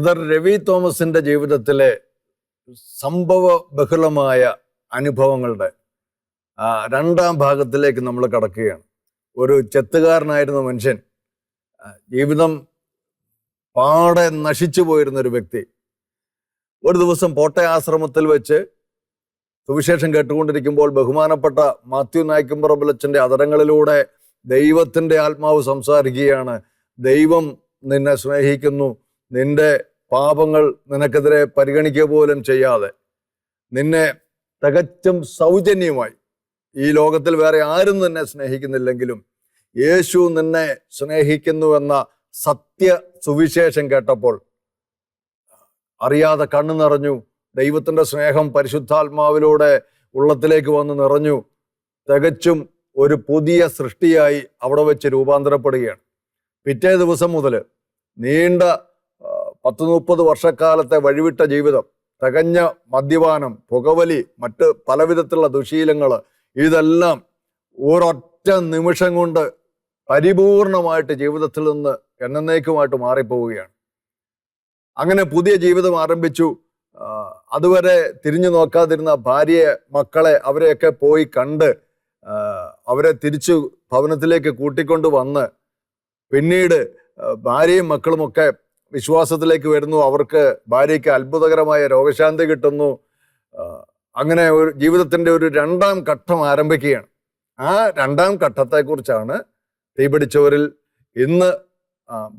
Brother Ravi തോമസിന്റെ ജീവിതത്തിലെ സംഭവ ബഹുലമായ അനുഭവങ്ങളുടെ രണ്ടാം ഭാഗത്തിലേക്ക് നമ്മൾ കടക്കുകയാണ്. ഒരു ചെത്തുകാരനായിരുന്ന മനുഷ്യൻ ജീവിതം പാടെ നശിച്ചു പോയിരുന്ന ഒരു വ്യക്തി. ഒരു ദിവസം പോട്ടയ ആശ്രമത്തിൽ വെച്ച് സുവിശേഷം കേട്ടുകൊണ്ടിരിക്കുമ്പോൾ ബഹുമാനപ്പെട്ട മാത്യു നായ്ക്കുംപറമ്പലച്ചന്റെ അതരങ്ങളിലൂടെ ദൈവത്തിന്റെ ആത്മാവ് സംസാരിക്കുകയാണ്. ദൈവം നിന്നെ സ്നേഹിക്കുന്നു. നിന്റെ പാപങ്ങൾ നിനക്കെതിരെ പരിഗണിക്കുക പോലും ചെയ്യാതെ നിന്നെ തികച്ചും സൗജന്യമായി ഈ ലോകത്തിൽ വേറെ ആരും നിന്നെ സ്നേഹിക്കുന്നില്ലെങ്കിലും യേശു നിന്നെ സ്നേഹിക്കുന്നുവെന്ന സത്യ സുവിശേഷം കേട്ടപ്പോൾ അറിയാതെ കണ്ണു നിറഞ്ഞു ദൈവത്തിന്റെ സ്നേഹം പരിശുദ്ധാത്മാവിലൂടെ ഉള്ളത്തിലേക്ക് വന്ന് നിറഞ്ഞു തികച്ചും ഒരു പുതിയ സൃഷ്ടിയായി അവിടെ വെച്ച് രൂപാന്തരപ്പെടുകയാണ്. പിറ്റേ ദിവസം മുതൽ നീണ്ട പത്ത് മുപ്പത് വർഷക്കാലത്തെ വഴിവിട്ട ജീവിതം തികഞ്ഞ മദ്യപാനം പുകവലി മറ്റ് പലവിധത്തിലുള്ള ദുശീലങ്ങൾ ഇതെല്ലാം ഒരൊറ്റ നിമിഷം കൊണ്ട് പരിപൂർണമായിട്ട് ജീവിതത്തിൽ നിന്ന് എന്നേക്കുമായിട്ട് മാറിപ്പോവുകയാണ്. അങ്ങനെ പുതിയ ജീവിതം ആരംഭിച്ചു. അതുവരെ തിരിഞ്ഞു നോക്കാതിരുന്ന ഭാര്യയെ മക്കളെ അവരെയൊക്കെ പോയി കണ്ട് അവരെ തിരിച്ചു ഭവനത്തിലേക്ക് കൂട്ടിക്കൊണ്ട് വന്ന് പിന്നീട് ഭാര്യയും മക്കളുമൊക്കെ വിശ്വാസത്തിലേക്ക് വരുന്നു. അവർക്ക് ഭാര്യയ്ക്ക് അത്ഭുതകരമായ രോഗശാന്തി കിട്ടുന്നു. അങ്ങനെ ഒരു ജീവിതത്തിന്റെ ഒരു രണ്ടാം ഘട്ടം ആരംഭിക്കുകയാണ്. ആ രണ്ടാം ഘട്ടത്തെക്കുറിച്ചാണ് തീപിടിച്ചവരിൽ ഇന്ന്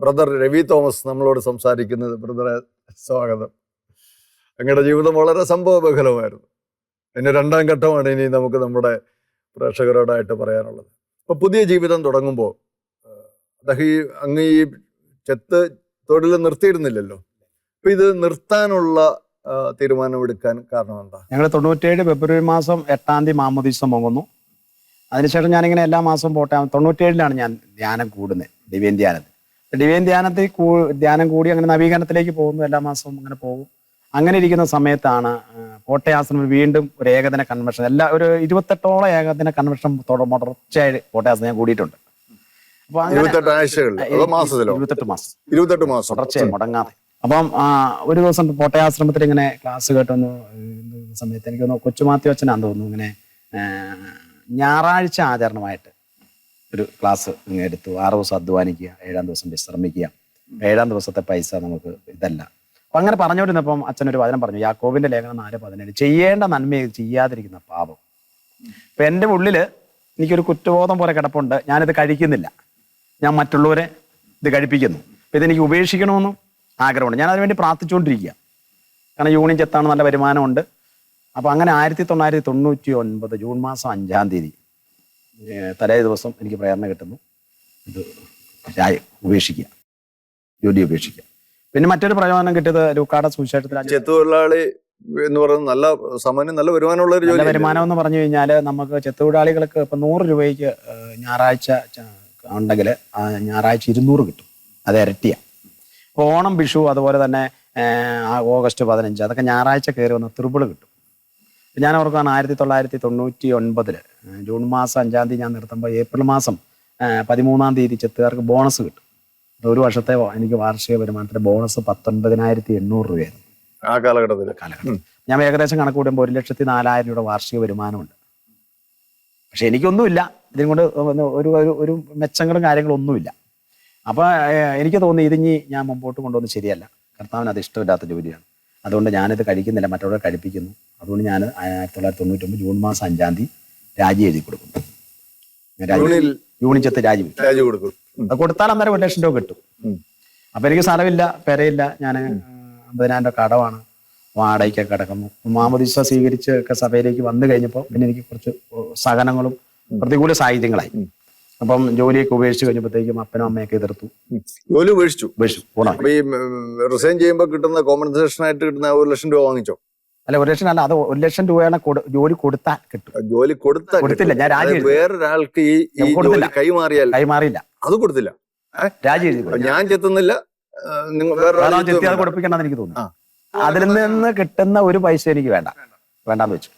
ബ്രദർ രവി തോമസ് നമ്മളോട് സംസാരിക്കുന്നത്. ബ്രദറെ സ്വാഗതം. അങ്ങയുടെ ജീവിതം വളരെ സംഭവബഹലമായിരുന്നു. ഇനി രണ്ടാം ഘട്ടമാണ് ഇനി നമുക്ക് നമ്മുടെ പ്രേക്ഷകരോടായിട്ട് പറയാനുള്ളത്. അപ്പൊ പുതിയ ജീവിതം തുടങ്ങുമ്പോൾ അദ്ദേഹം ഈ അങ്ങ് ഈ ചെത്ത് തൊഴിൽ നിർത്തിയിരുന്നില്ലല്ലോ. അപ്പൊ ഇത് നിർത്താനുള്ള തീരുമാനം തീരുമാനമെടുക്കാൻ കാരണം എന്താ? ഞങ്ങൾ തൊണ്ണൂറ്റേഴ് ഫെബ്രുവരി മാസം എട്ടാം തീയതി മാമോദീസം പോകുന്നു അതിനുശേഷം ഞാനിങ്ങനെ എല്ലാ മാസവും പോട്ടെ തൊണ്ണൂറ്റേഴിലാണ് ഞാൻ ധ്യാനം കൂടുന്നത് ദിവ്യൻ ധ്യാനത്തിൽ. ദിവ്യൻ ധ്യാനത്തിൽ ധ്യാനം കൂടി അങ്ങനെ നവീകരണത്തിലേക്ക് പോകുന്നു എല്ലാ മാസവും അങ്ങനെ പോകും. അങ്ങനെ ഇരിക്കുന്ന സമയത്താണ് കോട്ടയാസനം വീണ്ടും ഒരു ഏകദിന കൺവെൻഷൻ എല്ലാ ഒരു ഇരുപത്തെട്ടോളം ഏകദിന കൺവെൻഷൻ തുടർച്ചയായി കോട്ടയാസനം ഞാൻ കൂടിയിട്ടുണ്ട്. ഇരുപത്തെട്ട് ആഴ്ചകളിൽ. അതോ മാസത്തിലോ? ഇരുപത്തെട്ട് മാസം. ഇരുപത്തെട്ട് മാസം. തുടർച്ചയായി മുടങ്ങാതെ. അപ്പം ഒരു ദിവസം കോട്ടയാശ്രമത്തിൽ ഇങ്ങനെ ക്ലാസ് കേട്ടൊന്ന് സമയത്ത് എനിക്ക് തോന്നുന്നു കൊച്ചുമാത്തി അച്ഛനാന്ന് തോന്നുന്നു ഇങ്ങനെ ഞായറാഴ്ച ആചരണമായിട്ട് ഒരു ക്ലാസ് ഇങ്ങനെ എടുത്തു. ആറ് ദിവസം അധ്വാനിക്കുക ഏഴാം ദിവസം വിശ്രമിക്കുക. ഏഴാം ദിവസത്തെ പൈസ നമുക്ക് ഇതല്ല. അപ്പൊ അങ്ങനെ പറഞ്ഞുകൊണ്ടിരുന്നപ്പം ഒരു വചനം പറഞ്ഞു യാക്കോബിന്റെ ലേഖനം നാല് പതിനേഴ്. ചെയ്യേണ്ട നന്മ ചെയ്യാതിരിക്കുന്ന പാപം. അപ്പൊ എന്റെ ഉള്ളിൽ എനിക്കൊരു കുറ്റബോധം പോലെ കിടപ്പുണ്ട്. ഞാനിത് കഴിക്കുന്നില്ല. ഞാൻ മറ്റുള്ളവരെ ഇത് കഴിപ്പിക്കുന്നു. അപ്പം ഇതെനിക്ക് ഉപേക്ഷിക്കണമെന്നും ആഗ്രഹമുണ്ട്. ഞാൻ അതിനുവേണ്ടി പ്രാർത്ഥിച്ചുകൊണ്ടിരിക്കുക കാരണം യൂണിയൻ ചെത്താണ് നല്ല വരുമാനമുണ്ട്. അപ്പോൾ അങ്ങനെ ആയിരത്തി തൊള്ളായിരത്തി തൊണ്ണൂറ്റി ഒൻപത് ജൂൺ മാസം അഞ്ചാം തീയതി തലേ ദിവസം എനിക്ക് പ്രേരണ കിട്ടുന്നു. ഇത് രായ ഉപേക്ഷിക്കുക. ജോലി ഉപേക്ഷിക്കുക. പിന്നെ മറ്റൊരു പ്രയോജനം കിട്ടിയത് ലൂക്കാട സുവിശേഷത്തിൽ അഞ്ച് ചെത്തുതൊഴിലാളി എന്ന് പറയുന്നത് നല്ല സാമാന്യം നല്ല വരുമാനമുള്ള ഒരു ജോലി വരുമാനം എന്ന് പറഞ്ഞു കഴിഞ്ഞാൽ നമുക്ക് ചെത്തുതൊഴിലാളികൾക്ക് ഇപ്പം നൂറ് രൂപയ്ക്ക് ഞായറാഴ്ച ഉണ്ടെങ്കിൽ ഞായറാഴ്ച ഇരുന്നൂറ് കിട്ടും. അത് ഇരട്ടിയ. ഇപ്പോൾ ഓണം വിഷു അതുപോലെ തന്നെ ഓഗസ്റ്റ് പതിനഞ്ച് അതൊക്കെ ഞായറാഴ്ച കയറി വന്ന തിരുപ്പിൾ കിട്ടും. ഞാൻ ഓർക്കുകയാണ് ആയിരത്തി തൊള്ളായിരത്തി തൊണ്ണൂറ്റി ഒൻപതിൽ ജൂൺ മാസം അഞ്ചാം തീയതി ഞാൻ നിർത്തുമ്പോൾ ഏപ്രിൽ മാസം പതിമൂന്നാം തീയതി ചെത്തുകാർക്ക് ബോണസ് കിട്ടും. ഒരു വർഷത്തെ എനിക്ക് വാർഷിക വരുമാനത്തിന്റെ ബോണസ് പത്തൊൻപതിനായിരത്തി എണ്ണൂറ് രൂപയായിരുന്നു. ആ കാലഘട്ടത്തിൽ കാലഘട്ടം. ഞാൻ ഏകദേശം കണക്ക് കൂടുമ്പോൾ ഒരു ലക്ഷത്തി നാലായിരം രൂപ വാർഷിക വരുമാനമുണ്ട്. പക്ഷെ എനിക്കൊന്നുമില്ല. ഇതിനും കൊണ്ട് ഒരു ഒരു ഒരു മെച്ചങ്ങളും കാര്യങ്ങളും ഒന്നുമില്ല. അപ്പോൾ എനിക്ക് തോന്നി ഇതിഞ്ഞി ഞാൻ മുമ്പോട്ട് കൊണ്ടുവന്ന് ശരിയല്ല. കർത്താവിന് അത് ഇഷ്ടമില്ലാത്ത ജോലിയാണ്. അതുകൊണ്ട് ഞാനിത് കഴിക്കുന്നില്ല. മറ്റുള്ളവരെ കഴിപ്പിക്കുന്നു. അതുകൊണ്ട് ഞാൻ ആയിരത്തി തൊള്ളായിരത്തി തൊണ്ണൂറ്റൊമ്പത് ജൂൺ മാസം അഞ്ചാം തീയതി രാജി എഴുതി കൊടുക്കുന്നു. യൂണിച്ചത്ത് രാജി രാജി കൊടുക്കും. കൊടുത്താൽ അന്നേരം ഒരു ലക്ഷം രൂപ കിട്ടും. അപ്പൊ എനിക്ക് സ്ഥലമില്ല പെരയില്ല. ഞാൻ അമ്പതിനായിരം രൂപ കടമാണ്. വാടകയ്ക്കൊക്കെ കിടക്കുന്നു. മാമോദിസ സ്വീകരിച്ച് ഒക്കെ സഭയിലേക്ക് വന്നു കഴിഞ്ഞപ്പോൾ പിന്നെ എനിക്ക് കുറച്ച് സഹനങ്ങളും പ്രതികൂല സാഹചര്യങ്ങളായി അപ്പം ജോലിയൊക്കെ ഉപേക്ഷിച്ച് കഴിഞ്ഞപ്പോഴത്തേക്കും അപ്പനും അമ്മയൊക്കെ എതിർത്തു. ജോലി ഉപേക്ഷിച്ചു. ഉപേക്ഷിച്ചു. ഈ റിസൈൻ ചെയ്യുമ്പോൾ കിട്ടുന്ന കോമ്പൻസേഷൻ ആയിട്ട് കിട്ടുന്ന ഒരു ലക്ഷം രൂപ വാങ്ങിച്ചോ? അല്ല ഒരു ലക്ഷം അല്ല അത് ഒരു ലക്ഷം രൂപയാണ് ജോലി കൊടുത്താൽ കിട്ടും. ജോലി കൊടുത്താൽ കൊടുത്തില്ല, ഞാൻ രാജി. വേറൊരാൾക്ക് ഈ കൊടുത്തില്ല. കൈമാറിയാൽ കൈമാറിയില്ല. അത് കൊടുത്തില്ല. രാജി ഞാൻ ചെത്തുന്നില്ല. നിങ്ങൾ വേറെ. കൊടുപ്പിക്കണമെന്ന് എനിക്ക് തോന്നുന്നു. അതിൽ നിന്ന് കിട്ടുന്ന ഒരു പൈസ എനിക്ക് വേണ്ട. വേണ്ടാന്ന് വെച്ചു.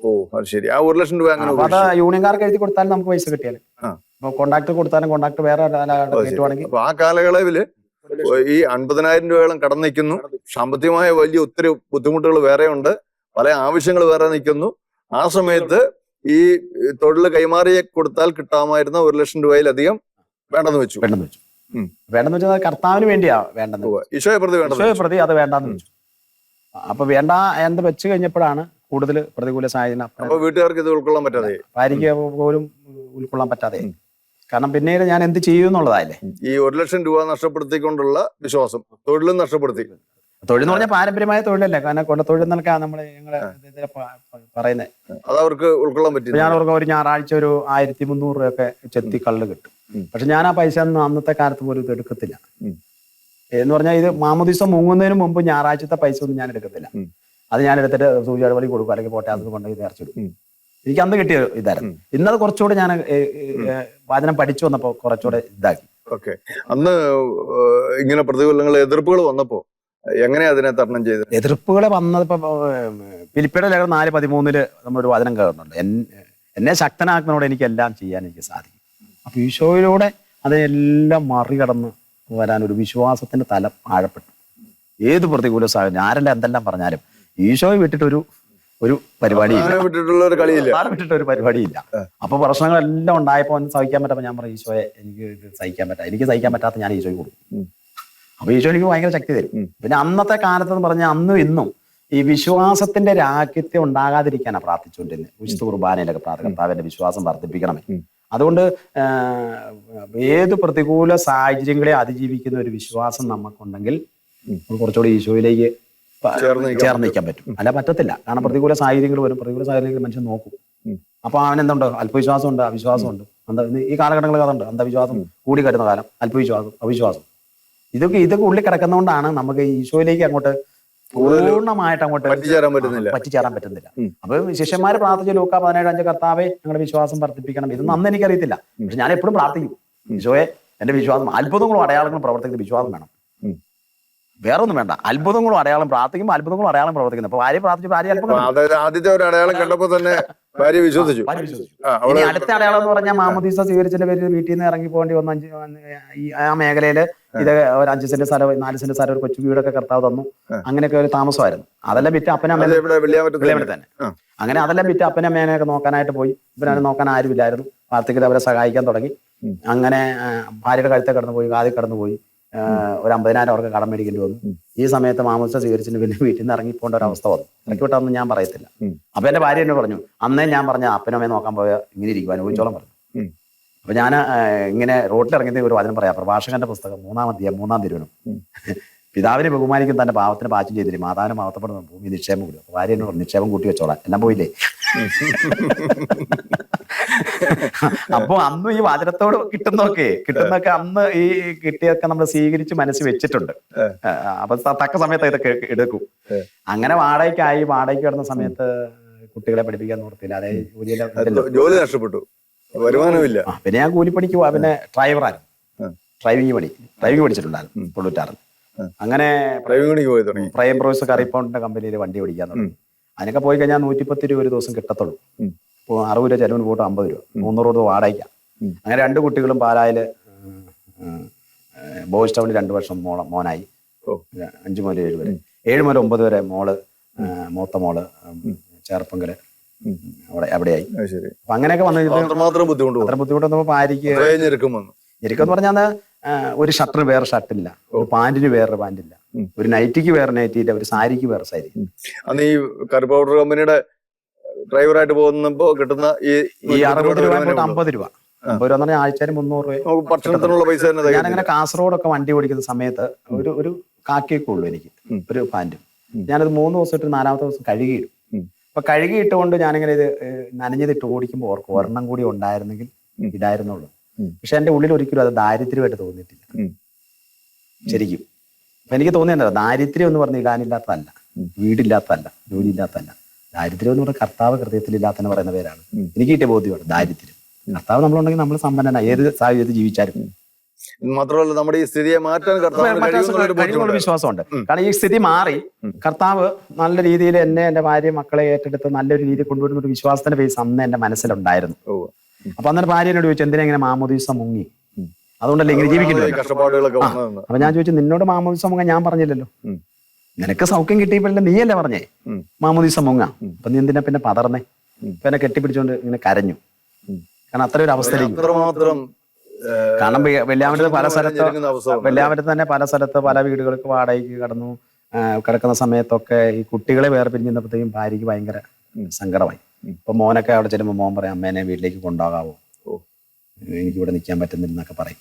ഓ അത് ശരി. ആ ഒരു ലക്ഷം രൂപ അങ്ങനെ അത്. യൂണിയൻകാർക്ക് എഴുതി കൊടുത്താലും നമുക്ക് പൈസ കിട്ടിയാലും? ആ. അപ്പൊ കോണ്ടാക്ട് കൊടുത്താലും കോണ്ടാക്ട് വേറെ. കിട്ടുവാണെങ്കിൽ ആ കാലയളവിൽ ഈ അൻപതിനായിരം രൂപയോളം കടന്നു നിൽക്കുന്നു സാമ്പത്തികമായ വലിയ ഒത്തിരി ബുദ്ധിമുട്ടുകൾ വേറെ ഉണ്ട്. പല ആവശ്യങ്ങൾ വേറെ നിൽക്കുന്നു. ആ സമയത്ത് ഈ തൊഴിൽ കൈമാറി കൊടുത്താൽ കിട്ടാമായിരുന്ന ഒരു ലക്ഷം രൂപയിലധികം വേണ്ടെന്ന് വെച്ചു. വേണ്ടെന്ന് വെച്ചു. വേണ്ടെന്ന് വെച്ചാൽ കർത്താവിന് വേണ്ടിയാ വേണ്ടെന്ന്. ഈശോയെ പ്രതി വേണ്ടത് ഈശോയെ പ്രതി അത് വേണ്ടെന്ന് വെച്ചു. അപ്പൊ വേണ്ട എന്ന് വെച്ച് കഴിഞ്ഞപ്പോഴാണ് കൂടുതൽ പ്രതികൂല സാഹചര്യം അപ്പൊ വീട്ടുകാർക്ക് ഇത് ഉൾക്കൊള്ളാൻ പറ്റാതെ. ഭാര്യയ്ക്ക് പോലും ഉൾക്കൊള്ളാൻ പറ്റാതെ. കാരണം പിന്നീട് ഞാൻ എന്ത് ചെയ്യും എന്നുള്ളതായില്ലേ? ഈ ഒരു ലക്ഷം രൂപ നഷ്ടപ്പെടുത്തിക്കൊണ്ടുള്ള വിശ്വാസം തൊഴിലും നഷ്ടപ്പെടുത്തി. തൊഴിൽ എന്ന് പറഞ്ഞാൽ പാരമ്പര്യമായ തൊഴിലല്ലേ? കാരണം കൊണ്ട തൊഴിൽ എന്നൊക്കെ നമ്മൾ ഞങ്ങൾ പറയുന്നത് അത് അവർക്ക് ഉൾക്കൊള്ളാൻ പറ്റും ഞാൻ അവർക്ക് ഒരു ഞായറാഴ്ച ഒരു ആയിരത്തി മുന്നൂറ് രൂപയൊക്കെ ചെത്തി കള്ള് കിട്ടും. പക്ഷെ ഞാൻ ആ പൈസ ഒന്നും അന്നത്തെ കാലത്ത് പോലും ഇത് എടുക്കത്തില്ല. എന്ന് പറഞ്ഞാൽ ഇത് മാമോദിസം മുങ്ങുന്നതിന് മുമ്പ് ഞായറാഴ്ചത്തെ പൈസ ഒന്നും ഞാൻ എടുക്കത്തില്ല. അത് ഞാൻ എടുത്തിട്ട് സൂചിയുടെ വഴി കൊടുക്കും. അല്ലെങ്കിൽ പോട്ടെ കൊണ്ടുപോയി നേർച്ചിടും. എനിക്ക് അന്ന് കിട്ടിയ ഇതായിരുന്നു. ഇന്നത് കുറച്ചുകൂടെ ഞാൻ ഏ, പഠിച്ചു വന്നപ്പോ കുറച്ചുകൂടെ ഇതാക്കി. ഓക്കെ. അന്ന് ഇങ്ങനെ പ്രതികൂലങ്ങൾ എതിർപ്പുകൾ വന്നപ്പോ എങ്ങനെ അതിനെ തരണം ചെയ്തത്? എതിർപ്പുകൾ വന്നത് ഇപ്പൊ ഫിലിപ്പിയുടെ ലേഖനം നാല് പതിമൂന്നിൽ നമ്മളൊരു വചനം കയറുന്നുണ്ട് എന്നെ ശക്തനാക്കുന്നതോടെ എനിക്ക് എല്ലാം ചെയ്യാൻ എനിക്ക് സാധിക്കും. അപ്പൊ ഈശോയിലൂടെ അതിനെല്ലാം മറികടന്ന് വരാൻ ഒരു വിശ്വാസത്തിന്റെ തലം ആഴപ്പെട്ടു. ഏത് പ്രതികൂല സാഹചര്യം ആരല്ല എന്തെല്ലാം പറഞ്ഞാലും ഈശോയെ വിട്ടിട്ടൊരു ഒരു പരിപാടി വിട്ടിട്ടുള്ള ഒരു പരിപാടിയില്ല. അപ്പൊ പ്രശ്നങ്ങളെല്ലാം ഉണ്ടായപ്പോ ഒന്ന് സഹിക്കാൻ പറ്റാ ഞാൻ പറയും ഈശോയെ എനിക്ക് സഹിക്കാൻ പറ്റാ എനിക്ക് സഹിക്കാൻ പറ്റാത്ത ഞാൻ ഈശോയ്ക്ക് കൊടുക്കും. അപ്പൊ ഈശോ എനിക്ക് ഭയങ്കര ശക്തി തരും. പിന്നെ അന്നത്തെ കാലത്ത് എന്ന് പറഞ്ഞാൽ അന്നും ഇന്നും ഈ വിശ്വാസത്തിന്റെ രാഹിത്യം ഉണ്ടാകാതിരിക്കാനാണ് പ്രാർത്ഥിച്ചുകൊണ്ടിരുന്നത് വിശുദ്ധ കുർബാനയിലൊക്കെ പ്രാർത്ഥന കർത്താവിന്റെ വിശ്വാസം വർദ്ധിപ്പിക്കണമേ. ഉം. അതുകൊണ്ട് ഏത് പ്രതികൂല സാഹചര്യങ്ങളെ അതിജീവിക്കുന്ന ഒരു വിശ്വാസം നമുക്കുണ്ടെങ്കിൽ. കുറച്ചുകൂടി ഈശോയിലേക്ക് ചേർന്ന് നിൽക്കാൻ പറ്റും. അല്ല പറ്റത്തില്ല. കാരണം പ്രതികൂല സാഹചര്യങ്ങൾ വരും. പ്രതികൂല സാഹചര്യങ്ങൾ മനുഷ്യൻ നോക്കും. അപ്പൊ അവൻ എന്തുണ്ട് അല്പവിശ്വാസം ഉണ്ട് അവിശ്വാസം ഉണ്ട് ഈ കാലഘട്ടങ്ങളിൽ അതുണ്ട്. അന്ധവിശ്വാസം കൂടി കരുന്ന കാലം. അല്പവിശ്വാസം അവിശ്വാസം. ഇതൊക്കെ ഇതൊക്കെ ഉള്ളിൽ കിടക്കുന്നതുകൊണ്ടാണ് നമുക്ക് ഈശോയിലേക്ക് അങ്ങോട്ട് പൂർണമായിട്ട് അങ്ങോട്ട് പറ്റിച്ചേരാൻ പറ്റുന്നില്ല. പറ്റിച്ചേരാൻ പറ്റുന്നില്ല. അപ്പൊ ശിഷ്യന്മാര് പ്രാർത്ഥിച്ചു ലൂക്ക പതിനേഴ് അഞ്ച് കർത്താവെ ഞങ്ങളുടെ വിശ്വാസം വർദ്ധിപ്പിക്കണം. ഇതൊന്നും അന്ന് എനിക്കറിയത്തില്ല. പക്ഷെ ഞാൻ എപ്പോഴും പ്രാർത്ഥിക്കും. ഈശോയെ എന്റെ വിശ്വാസം അത്ഭുതങ്ങളും അടയാളങ്ങളും പ്രവർത്തിക്കുന്ന വിശ്വാസം വേണം. വേറൊന്നും വേണ്ട. അത്ഭുതങ്ങളും അടയാളം പ്രാർത്ഥിക്കുമ്പോൾ അത്ഭുതങ്ങളും അടയാളം പ്രവർത്തിക്കുന്നത് അപ്പൊ ഭാര്യ പ്രാർത്ഥിച്ചു ഭാര്യ ആദ്യത്തെ ഒരു അടയാളം കണ്ടപ്പോ തന്നെ ഭാര്യ വിശ്വസിച്ചു. ഭാര്യ വിശ്വസിച്ചു. ആ, ഇനി അടുത്ത അടയാളം എന്ന് പറഞ്ഞാൽ മാമദീസ സ്വീകരിച്ചതിന്റെ പേരിൽ വീട്ടിൽ നിന്ന് ഇറങ്ങി പോകേണ്ടി വന്ന അഞ്ച് ഈ ആ മേഖലയിൽ ഇത് ഒരു അഞ്ച് സെന്റ് സ്ഥലം നാല് സെന്റ് സ്ഥലം ഒരു കൊച്ചു വീടൊക്കെ കർത്താവ് തന്നു. അങ്ങനെയൊക്കെ ഒരു താമസമായിരുന്നു. അതെല്ലാം വിറ്റ് അപ്പനെ തന്നെ. അങ്ങനെ അതെല്ലാം വിറ്റ് അപ്പനെ അമ്മേനെയൊക്കെ നോക്കാനായിട്ട് പോയി. ഇവനെ നോക്കാൻ ആരുമില്ലായിരുന്നു. വാർത്തകൾ അവരെ സഹായിക്കാൻ തുടങ്ങി. അങ്ങനെ ഭാര്യയുടെ കഴുത്തെ കടന്നു പോയി കാതിൽ കടന്നു പോയി ഒരു അമ്പതിനായിരം അവർക്ക് കടം മേടിക്കേണ്ടി വന്നു. ഈ സമയത്ത് മാമോസ സ്വീകരിച്ചിട്ട് പിന്നെ വീട്ടിൽ നിന്ന് ഇറങ്ങിപ്പോണ്ട ഒരു അവസ്ഥ വന്നു. ഇറക്കി വിട്ടൊന്നും ഞാൻ പറയത്തില്ല. അപ്പൊ എന്റെ ഭാര്യ എന്നെ പറഞ്ഞു അന്നേ ഞാൻ പറഞ്ഞ അപ്പനമ്മയെ നോക്കാൻ പോയ ഇങ്ങനെ ഇരിക്കും അനുഭവിച്ചോളം പറഞ്ഞു. അപ്പൊ ഞാൻ ഇങ്ങനെ റോട്ടിൽ ഇറങ്ങിയ ഒരു വചനം പറയാം. പ്രഭാഷകന്റെ പുസ്തകം മൂന്നാം അധ്യായം മൂന്നാം തിരുവനം. പിതാവിനെ ബഹുമാനിക്കും തന്റെ പാവത്തിന് പാചകം ചെയ്തില്ലേ? മാതാവിനെ മാവത്തപ്പെടുന്ന ഭൂമി നിക്ഷേപം കൂടി. ഭാര്യ എന്നോട് നിക്ഷേപം കൂട്ടി വെച്ചോളാം. എല്ലാം പോയില്ലേ? അപ്പൊ അന്ന് ഈ വചനത്തോട് കിട്ടുന്നൊക്കെ കിട്ടുന്നൊക്കെ അന്ന് ഈ കിട്ടിയൊക്കെ നമ്മൾ സ്വീകരിച്ച് മനസ്സിൽ വെച്ചിട്ടുണ്ട്. അപ്പൊ തക്ക സമയത്ത് ഇതൊക്കെ എടുക്കും. അങ്ങനെ വാടകയ്ക്കായി വാടകയ്ക്ക് കിടന്ന സമയത്ത് കുട്ടികളെ പഠിപ്പിക്കാൻ നിർത്തില്ല അതായത് ജോലി നഷ്ടപ്പെട്ടു. വരുമാനമില്ല. പിന്നെ ഞാൻ കൂലിപ്പണിക്ക് പോവാ. പിന്നെ ഡ്രൈവറായിരുന്നു. ഡ്രൈവിംഗ് പണി. ഡ്രൈവിംഗ് പഠിച്ചിട്ടുണ്ടായിരുന്നു പൊള്ളൂറ്റാറിൽ. അങ്ങനെ ഡ്രൈവിംഗ് പോയി തുടങ്ങി. പ്രൈം പ്രോസ് കറിപ്പൗണ്ടിന്റെ കമ്പനിയിൽ വണ്ടി ഓടിക്കാൻ തുടങ്ങി അതിനൊക്കെ പോയി കഴിഞ്ഞാൽ നൂറ്റിപ്പത്ത് രൂപ ഒരു ദിവസം കിട്ടത്തുള്ളൂ. ഇപ്പോൾ അറുപത് രൂപ ചെലവിന് പോയിട്ട് അമ്പത് രൂപ. മുന്നൂറ് രൂപ വാടകയ്ക്കാം. അങ്ങനെ രണ്ട് കുട്ടികളും പാലായിൽ ബോയ്സ് ടൗണിൽ രണ്ട് വർഷം മോള മോനായി. അഞ്ചു മുതൽ ഏഴ് വരെ. ഏഴ് മുതൽ ഒമ്പത് വരെ മോൾ മൂത്ത മോൾ ചേർപ്പങ്കൽ അവിടെ അവിടെയായി. അപ്പൊ അങ്ങനെയൊക്കെ വന്നു ബുദ്ധിമുട്ട് അത്ര ബുദ്ധിമുട്ടൊന്നും ഭാര്യയ്ക്ക് അത്രയും ഞെരുക്കം വന്നു. ശരിക്കും പറഞ്ഞാൽ ഒരു ഷർട്ടിന് വേറെ ഷർട്ടില്ല. ഒരു പാന്റിന് വേറെ പാന്റില്ല. ഒരു നൈറ്റിക്ക് വേറെ നൈറ്റിയില്ല ഒരു സാരിക്ക് വേറെ സാരി അന്ന് ഈ കറി പൗഡർ കമ്പനിയുടെ ഡ്രൈവറായിട്ട് പോകുന്നപ്പോ കിട്ടുന്ന ഈ ഈ അറുപത് രൂപ പോയിട്ട്? അമ്പത് രൂപ. അമ്പത് രൂപ പറഞ്ഞാൽ ആഴ്ചയിൽ മുന്നൂറ് രൂപ ഭക്ഷണത്തിനുള്ള പൈസ. ഞാനങ്ങനെ കാസർഗോഡൊക്കെ വണ്ടി ഓടിക്കുന്ന സമയത്ത് ഒരു ഒരു കാക്കിയൊക്കെ ഉള്ളൂ എനിക്ക്. ഒരു പാന്റും. ഞാനത് മൂന്ന് ദിവസം ഇട്ട് നാലാമത്തെ ദിവസം കഴുകിയിടും. അപ്പൊ കഴുകിയിട്ടുകൊണ്ട് ഞാനിങ്ങനെ ഇത് നനഞ്ഞതിട്ട് ഓടിക്കുമ്പോൾ ഓർക്കും ഒരെണ്ണം കൂടി ഉണ്ടായിരുന്നെങ്കിൽ ഇടായിരുന്നുള്ളു. പക്ഷെ എന്റെ ഉള്ളിൽ ഒരിക്കലും അത് ദാരിദ്ര്യമായിട്ട് തോന്നിയിട്ടില്ല. ശരിക്കും. അപ്പൊ എനിക്ക് തോന്നിയാ ദാരിദ്ര്യം എന്ന് പറഞ്ഞ ഇടാനില്ലാത്തതല്ല വീടില്ലാത്തതല്ല. ജോലിയില്ലാത്തതല്ല. ദാരിദ്ര്യം എന്ന് പറഞ്ഞാൽ കർത്താവ് ഹൃദയത്തിലില്ലാത്തെന്ന് പറയുന്ന പേരാണ്. എനിക്ക് കിട്ടിയ ബോധ്യമാണ് ദാരിദ്ര്യം. കർത്താവ് നമ്മളുണ്ടെങ്കിൽ നമ്മൾ സമ്പന്നനാണ് ഏത് സാഹചര്യത്തിൽ ജീവിച്ചാലും. മാത്രമല്ല നമ്മുടെ ഈ സ്ഥിതിയെ മാറ്റാൻ വിശ്വാസമുണ്ട്. കാരണം ഈ സ്ഥിതി മാറി. കർത്താവ് നല്ല രീതിയിൽ എന്നെ എന്റെ ഭാര്യ മക്കളെ ഏറ്റെടുത്ത് നല്ലൊരു രീതിയിൽ കൊണ്ടുവരുന്ന ഒരു വിശ്വാസത്തിന്റെ ബേസ് അന്ന് എന്റെ മനസ്സിലുണ്ടായിരുന്നു. അപ്പൊ അന്നേരം ഭാര്യ എന്നോട് ചോദിച്ചു എന്തിനാ ഇങ്ങനെ മാമോദീസ മുങ്ങി? അതുകൊണ്ടല്ലേ ഇങ്ങനെ ജീവിക്കുന്നത് അപ്പൊ ഞാൻ ചോദിച്ചു നിന്നോട് മാമോദീസ മുങ്ങാൻ ഞാൻ പറഞ്ഞില്ലല്ലോ. നിനക്ക് സൗഖ്യം കിട്ടിയപ്പോഴല്ലേ നീയല്ലേ പറഞ്ഞേ? മാമോദീസ മുങ്ങ. അപ്പൊ നീ എന്തിനാ പിന്നെ പതർന്നേ ഇപ്പൊ എന്നെ കെട്ടിപ്പിടിച്ചോണ്ട് ഇങ്ങനെ കരഞ്ഞു. കാരണം അത്ര ഒരു അവസ്ഥയിലേക്ക് ഏഹ്, കാരണം വെള്ളിയാമറ്റത്ത് പല സ്ഥലത്ത് വെള്ളിയാമറ്റത്ത് തന്നെ പല സ്ഥലത്ത് പല വീടുകൾക്ക് വാടകയ്ക്ക് കടന്നു കിടക്കുന്ന സമയത്തൊക്കെ ഈ കുട്ടികളെ വേർപിരിഞ്ഞപ്പോഴത്തേക്കും ഭാര്യയ്ക്ക് ഭയങ്കര. സങ്കടമായി. ഇപ്പൊ മോനൊക്കെ അവിടെ ചെല്ലുമ്പോൾ മോൻ പറയാം അമ്മേനെ വീട്ടിലേക്ക് കൊണ്ടുപോകാവോ? എനിക്ക് ഇവിടെ നിൽക്കാൻ പറ്റുന്നില്ലെന്നൊക്കെ പറയും.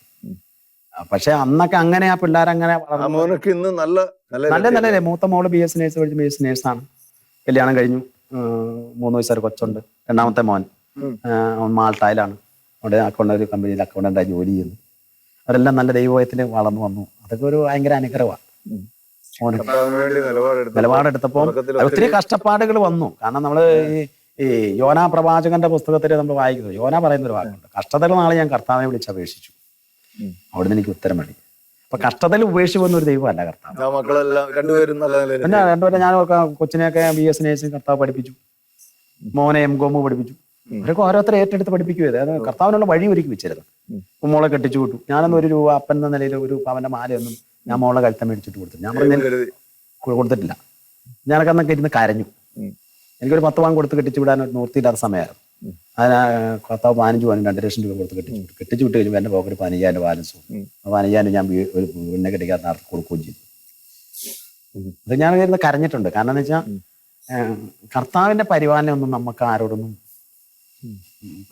പക്ഷെ അന്നൊക്കെ അങ്ങനെ ആ പിള്ളേരങ്ങനെ മോനൊക്കെ ഇന്ന് നല്ല നല്ല നല്ല മൂത്ത മോൾ ബി എസ് നേഴ്സ് പഠിച്ച് ബി എസ് നേഴ്സാണ് കല്യാണം കഴിഞ്ഞു. മൂന്ന് വയസ്സൊരു കൊച്ചുണ്ട്. രണ്ടാമത്തെ മോൻ. മാൾട്ടായിലാണ്. അവിടെ അക്കൗണ്ട് ഒരു കമ്പനിയിൽ അക്കൗണ്ടന്റായി ജോലി ചെയ്യുന്നു. അവരെല്ലാം നല്ല ദൈവത്തിൽ വളർന്നു വന്നു. അതൊക്കെ ഒരു ഭയങ്കര അനുഗ്രഹമാണ് നിലപാടെടുത്തപ്പോ നിലപാടെടുത്തപ്പോൾ ഒത്തിരി കഷ്ടപ്പാടുകൾ വന്നു. കാരണം നമ്മൾ ഈ ഈ യോനാ പ്രവാചകന്റെ പുസ്തകത്തിൽ നമ്മൾ വായിക്കുന്നു യോന പറയുന്ന ഒരു വാക്കുണ്ട്. കഷ്ടതകൾ നാളെ ഞാൻ കർത്താവിനെ വിളിച്ച് അപേക്ഷിച്ചു. അവിടുന്ന് എനിക്ക് ഉത്തരം മതി. അപ്പൊ കഷ്ടതയിൽ ഉപേക്ഷിച്ച് പോകുന്ന ഒരു ദൈവമല്ല കർത്താവ്. പിന്നെ രണ്ടുപേരും ഞാൻ കൊച്ചിനെയൊക്കെ ബി എസ് നേഴ്സിംഗ് കർത്താവ് പഠിപ്പിച്ചു. മോനെ എം കോമ് പഠിപ്പിച്ചു. അവരൊക്കെ ഓരോരുത്തരെ ഏറ്റെടുത്ത് പഠിപ്പിക്കുക അത് കർത്താവിനുള്ള വഴി ഒരുക്കി വെച്ചിരുന്നു. മോളെ കെട്ടിച്ചു വിട്ടു. ഞാനൊന്നും ഒരു രൂപ അപ്പൻ എന്ന നിലയിൽ ഒരു അവന്റെ മാലയൊന്നും ഞാൻ മോളെ കഴുത്ത മേടിച്ചിട്ട് കൊടുത്തു ഞാൻ പറഞ്ഞു കൊടുത്തിട്ടില്ല. ഞാനൊക്കെ അന്നൊക്കെ ഇരുന്ന് കരഞ്ഞു. എനിക്കൊരു പത്ത് പവൻ കൊടുത്ത് കെട്ടിച്ചു വിടാൻ ഒരു നിവൃത്തിയില്ലാത്ത സമയമായിരുന്നു. അതിന് കർത്താവ് പതിനഞ്ച് പവനും രണ്ട് ലക്ഷം രൂപ കൊടുത്ത് കെട്ടിച്ചു വിട്ടു. കെട്ടിച്ചു വിട്ട് കഴിഞ്ഞപ്പോൾ എന്റെ പോക്കറ്റ് പതിനയ്യായിരം ബാലൻസ് ആ പതിനയ്യായിരം ഞാൻ ഒരു വീടിനെ കെട്ടിക്കാത്ത ആർക്ക് കൊടുക്കുകയും ചെയ്തു. അത് ഞാൻ ഇരുന്ന് കരഞ്ഞിട്ടുണ്ട്. കാരണം എന്ന് വെച്ചാൽ കർത്താവിന്റെ പരിപാലനം ഒന്നും നമുക്ക് ആരോടൊന്നും.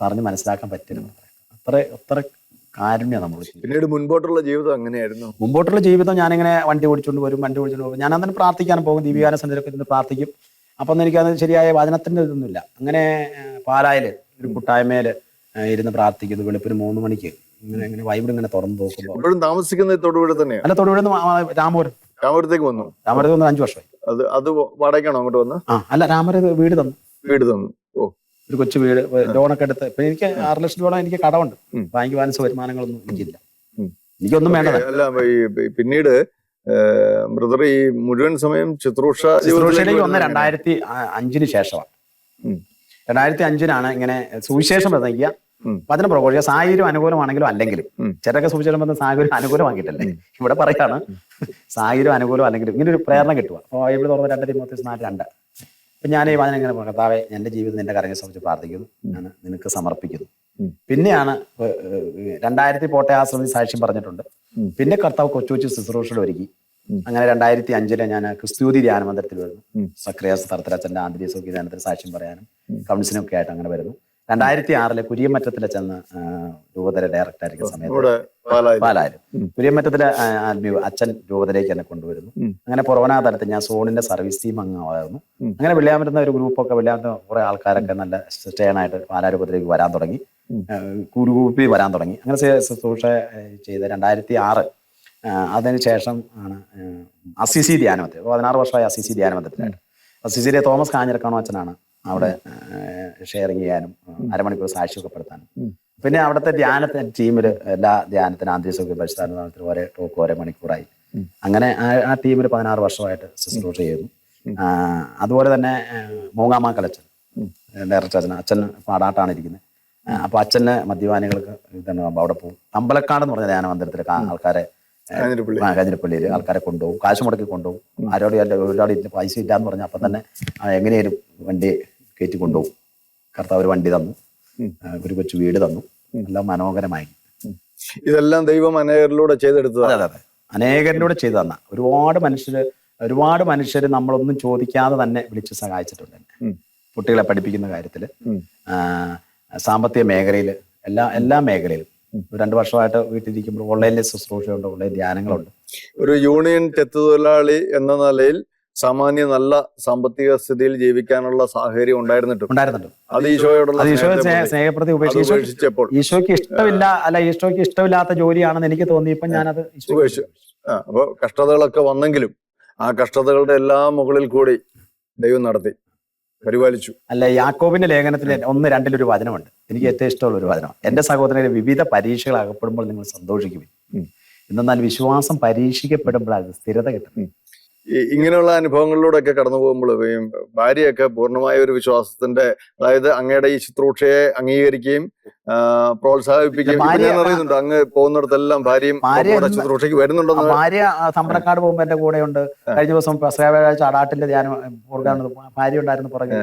പറഞ്ഞ് മനസ്സിലാക്കാൻ പറ്റില്ല. അത്ര അത്ര കാരുണ്യ നമ്മൾ പിന്നീട് മുൻപോട്ടുള്ള ജീവിതം അങ്ങനെയായിരുന്നു. മുമ്പോട്ടുള്ള ജീവിതം ഞാനിങ്ങനെ വണ്ടി ഓടിച്ചുകൊണ്ട് വരും വണ്ടി ഓടിച്ചുകൊണ്ട് പോകും ഞാൻ അന്നേരം പ്രാർത്ഥിക്കാൻ പോകും. ദീപികാന സന്ധ്യയിലൊക്കെ ഇരുന്ന് പ്രാർത്ഥിക്കും. അപ്പം എനിക്ക് എനിക്കത് ശരിയായ വചനത്തിന്റെ ഇതൊന്നുമില്ല. അങ്ങനെ പാലായിൽ ഒരു കൂട്ടായ്മയിൽ ഏഹ്, ഇരുന്ന് പ്രാർത്ഥിക്കുന്നു വെളുപ്പിന് മൂന്ന് മണിക്ക്. ഇങ്ങനെ ഇങ്ങനെ ബൈബിൾ ഇങ്ങനെ തുറന്നു നോക്കുമ്പോൾ ഇപ്പോഴും താമസിക്കുന്നത് തൊടുപുഴ തന്നെയാണ് അല്ല തൊടുപുഴ രാമപുരം. രാമപുരത്തേക്ക് വന്നു? രാമപുരത്ത് വന്ന് അഞ്ചു വർഷമായി. അത് അത് വാടകയ്ക്കാണോ അങ്ങോട്ട് വന്ന്? ആ അല്ല രാമപുരം വീട് തന്നു. വീട് തന്നു. ഓ. ഒരു കൊച്ചു വീട് ലോണൊക്കെ എടുത്ത്. ഇപ്പൊ എനിക്ക് ആറ് ലക്ഷം രൂപ എനിക്ക് കടമുണ്ട്. ബാങ്ക് ബാലൻസ് വരുമാനങ്ങളൊന്നും എനിക്കില്ല. എനിക്കൊന്നും വേണ്ട പിന്നീട് ബ്രദർ ഈ മുഴുവൻ സമയം ശുശ്രൂഷ ശുശ്രൂഷയിലേക്ക് വന്ന രണ്ടായിരത്തി അഞ്ചിന് ശേഷമാണ്. രണ്ടായിരത്തി അഞ്ചിനാണ് ഇങ്ങനെ സുവിശേഷം പ്രസംഗിക്കുക. വചനം പ്രഘോഷിക്കുക സാഹചര്യം അനുകൂലമാണെങ്കിലും അല്ലെങ്കിലും. ചിലരൊക്കെ സുവിശേഷം പറഞ്ഞ സാഹചര്യം അനുകൂലമാക്കിയിട്ടല്ലേ ഇവിടെ പറയാണ് സാഹചര്യം അനുകൂലം അല്ലെങ്കിലും ഇങ്ങനെ ഒരു പ്രേരണ കിട്ടുക. അപ്പോൾ ഇവിടെ തുറന്ന് രണ്ട് തിമോത്തീസ് നാല് രണ്ട്. അപ്പൊ ഞാൻ ഈ വചനം ഇങ്ങനെ കർത്താവെ എന്റെ ജീവിതം നിന്റെ കരങ്ങൾ സംബന്ധിച്ച് പ്രാർത്ഥിക്കുന്നു. ഞാൻ നിനക്ക് സമർപ്പിക്കുന്നു. പിന്നെയാണ് രണ്ടായിരത്തി പോട്ടെ ആശ്രമത്തിൽ സാക്ഷ്യം പറഞ്ഞിട്ടുണ്ട്. പിന്നെ കർത്താവ് കൊച്ചു കൊച്ചു ശുശ്രൂഷകൾ ഒരുക്കി. അങ്ങനെ രണ്ടായിരത്തി അഞ്ചിൽ ഞാൻ ക്രിസ്തുതി ധ്യാന മന്ദിരത്തിൽ വരുന്നു സക്രിയ സക്രിയാസ് തർത്തരച്ചന്റെ ആന്തരിക സൗഖ്യ ധ്യാനത്തിൽ സാക്ഷ്യം പറയാനും ഉം. ഒക്കെ ആയിട്ട് അങ്ങനെ വരുന്നു. രണ്ടായിരത്തി ആറിലെ കുരിയമറ്റത്തിലെ ചെന്ന് രൂപതര ഡയറക്ടർ ആയിരിക്കുന്ന സമയത്ത് പാലായാലും കുരിയമറ്റത്തിലെ ആത്മീയ അച്ഛൻ രൂപതയിലേക്ക് എന്നെ കൊണ്ടുവരുന്നു. അങ്ങനെ പുറവനാ തലത്തിൽ ഞാൻ സോണിന്റെ സർവീസ് ടീം അംഗമായിരുന്നു. അങ്ങനെ വെള്ളിയാമറ്റുന്ന ഒരു ഗ്രൂപ്പൊക്കെ വെള്ളിയാമറ്റ കുറെ ആൾക്കാരൊക്കെ നല്ല സ്റ്റേണായിട്ട് പാലാരൂപത്തിലേക്ക് വരാൻ തുടങ്ങി. കുരുകൂപ്പി വരാൻ തുടങ്ങി. അങ്ങനെ ശുശ്രൂഷ ചെയ്ത് രണ്ടായിരത്തി ആറ് അതിനുശേഷം ആണ് അസിസി ധ്യാനമത്തെ പതിനാറ് വർഷമായി അസിസി ധ്യാനമത്തിലായിട്ട് അസിസിയിലെ തോമസ് കാഞ്ഞിരക്കാണോ അച്ഛനാണ് അവിടെ ഷെയറിങ് ചെയ്യാനും അരമണിക്കൂർ സാക്ഷ്യപ്പെടുത്താനും. പിന്നെ അവിടുത്തെ ധ്യാനത്തിന് ടീമിൽ എല്ലാ ധ്യാനത്തിന് ആന്തരിക പരിസ്ഥാനത്തിന് ഒരേ ടോക്ക് ഒരേ മണിക്കൂറായി. അങ്ങനെ ആ- ടീമിൽ പതിനാറ് വർഷമായിട്ട് ശുശ്രൂഷ ചെയ്തു. അതുപോലെ തന്നെ മൂങ്ങാമ മൂങ്ങാമാക്കലച്ചൻ ഡയറക്ടർ അച്ഛൻ അച്ഛൻ പാടാട്ടാണ് ഇരിക്കുന്നത്. അപ്പൊ അച്ഛന് മദ്യപാനികൾക്ക് ഇതാണ് അവിടെ പോകും. അമ്പലക്കാട് എന്ന് പറഞ്ഞ ധ്യാന മന്ദിരത്തിൽ ആൾക്കാരെ കഞ്ഞിരപ്പള്ളിയിൽ ആൾക്കാരെ കൊണ്ടുപോകും. കാശ് മുടക്കി കൊണ്ടുപോകും. ആരോട് അല്ല ഒരാൾ പൈസ ഇല്ല എന്ന് പറഞ്ഞാൽ അപ്പം തന്നെ എങ്ങനെയൊരു വണ്ടി കയറ്റി കൊണ്ടുപോകും കർത്താവ് ഒരു വണ്ടി തന്നു. ഒരു കൊച്ചു വീട് തന്നു. എല്ലാം മനോഹരമായി. ഇതെല്ലാം ദൈവം അനേകരിലൂടെ അതെ ചെയ്തെടുത്തതാണ് അതെ അതെ. അനേകരിലൂടെ ചെയ്തു തന്ന. ഒരുപാട് മനുഷ്യര് ഒരുപാട് മനുഷ്യർ നമ്മളൊന്നും ചോദിക്കാതെ തന്നെ വിളിച്ച് സഹായിച്ചിട്ടുണ്ട് എന്നെ. കുട്ടികളെ പഠിപ്പിക്കുന്ന കാര്യത്തിൽ. സാമ്പത്തിക മേഖലയിൽ എല്ലാ എല്ലാ മേഖലയിലും. രണ്ടു വർഷമായിട്ട് വീട്ടിലിരിക്കുമ്പോൾ ഓൺലൈനിലെ ശുശ്രൂഷയുണ്ട് ഓൺലൈൻ ധ്യാനങ്ങളുണ്ട്. ഒരു യൂണിയൻ ചെത്തു തൊഴിലാളി എന്ന നിലയിൽ സാമാന്യ നല്ല സാമ്പത്തിക സ്ഥിതിയിൽ ജീവിക്കാനുള്ള സാഹചര്യം ഉണ്ടായിരുന്നിട്ടും ഉണ്ടായിരുന്നുണ്ട് അത് ഈശോയോടുള്ള ഈശോ സ്നേഹപ്രതി ഉപേക്ഷിച്ചപ്പോൾ. ഈശോയ്ക്ക് ഇഷ്ടമില്ല അല്ല ഈശോയ്ക്ക് ഇഷ്ടമില്ലാത്ത ജോലിയാണെന്ന് എനിക്ക് തോന്നിയപ്പോൾ ഞാനത് ഉപേക്ഷിച്ചു. അപ്പോൾ അപ്പൊ കഷ്ടതകളൊക്കെ വന്നെങ്കിലും ആ കഷ്ടതകളുടെ എല്ലാം മുകളിൽ കൂടി ദൈവം നടത്തി പരിപാലിച്ചു. അല്ല യാക്കോബിന്റെ ലേഖനത്തിൽ ഒന്ന് രണ്ടിലൊരു വചനമുണ്ട്. എനിക്ക് ഏറ്റവും ഇഷ്ടമുള്ള ഒരു വചനം എന്റെ സഹോദരനെ വിവിധ പരീക്ഷകൾ അകപ്പെടുമ്പോൾ നിങ്ങൾ സന്തോഷിക്കും. എന്നാൽ വിശ്വാസം പരീക്ഷിക്കപ്പെടുമ്പോഴാണ് സ്ഥിരത കിട്ടും ഈ ഇങ്ങനെയുള്ള അനുഭവങ്ങളിലൂടെ ഒക്കെ കടന്നു പോകുമ്പോൾ ഭാര്യയൊക്കെ പൂർണമായ ഒരു വിശ്വാസത്തിന്റെ അതായത് അങ്ങയുടെ ഈ ശുശ്രൂഷയെ അംഗീകരിക്കുകയും പ്രോത്സാഹിപ്പിക്കുകയും പ്രോത്സാഹിപ്പിക്കും ഞാൻ അറിയുന്നുണ്ട് അങ്ങ് പോകുന്നിടത്തെല്ലാം ഭാര്യയും ശുശ്രൂഷയ്ക്ക് വരുന്നുണ്ടെന്ന് ഭാര്യ സമ്പ്രക്കാട് പോകുമ്പോ എന്റെ കൂടെ ഉണ്ട് കഴിഞ്ഞ ദിവസം പ്രസവ്യാഴ്ച അടാട്ടിന്റെ ധ്യാനം ഭാര്യ ഉണ്ടായിരുന്നു പുറകെ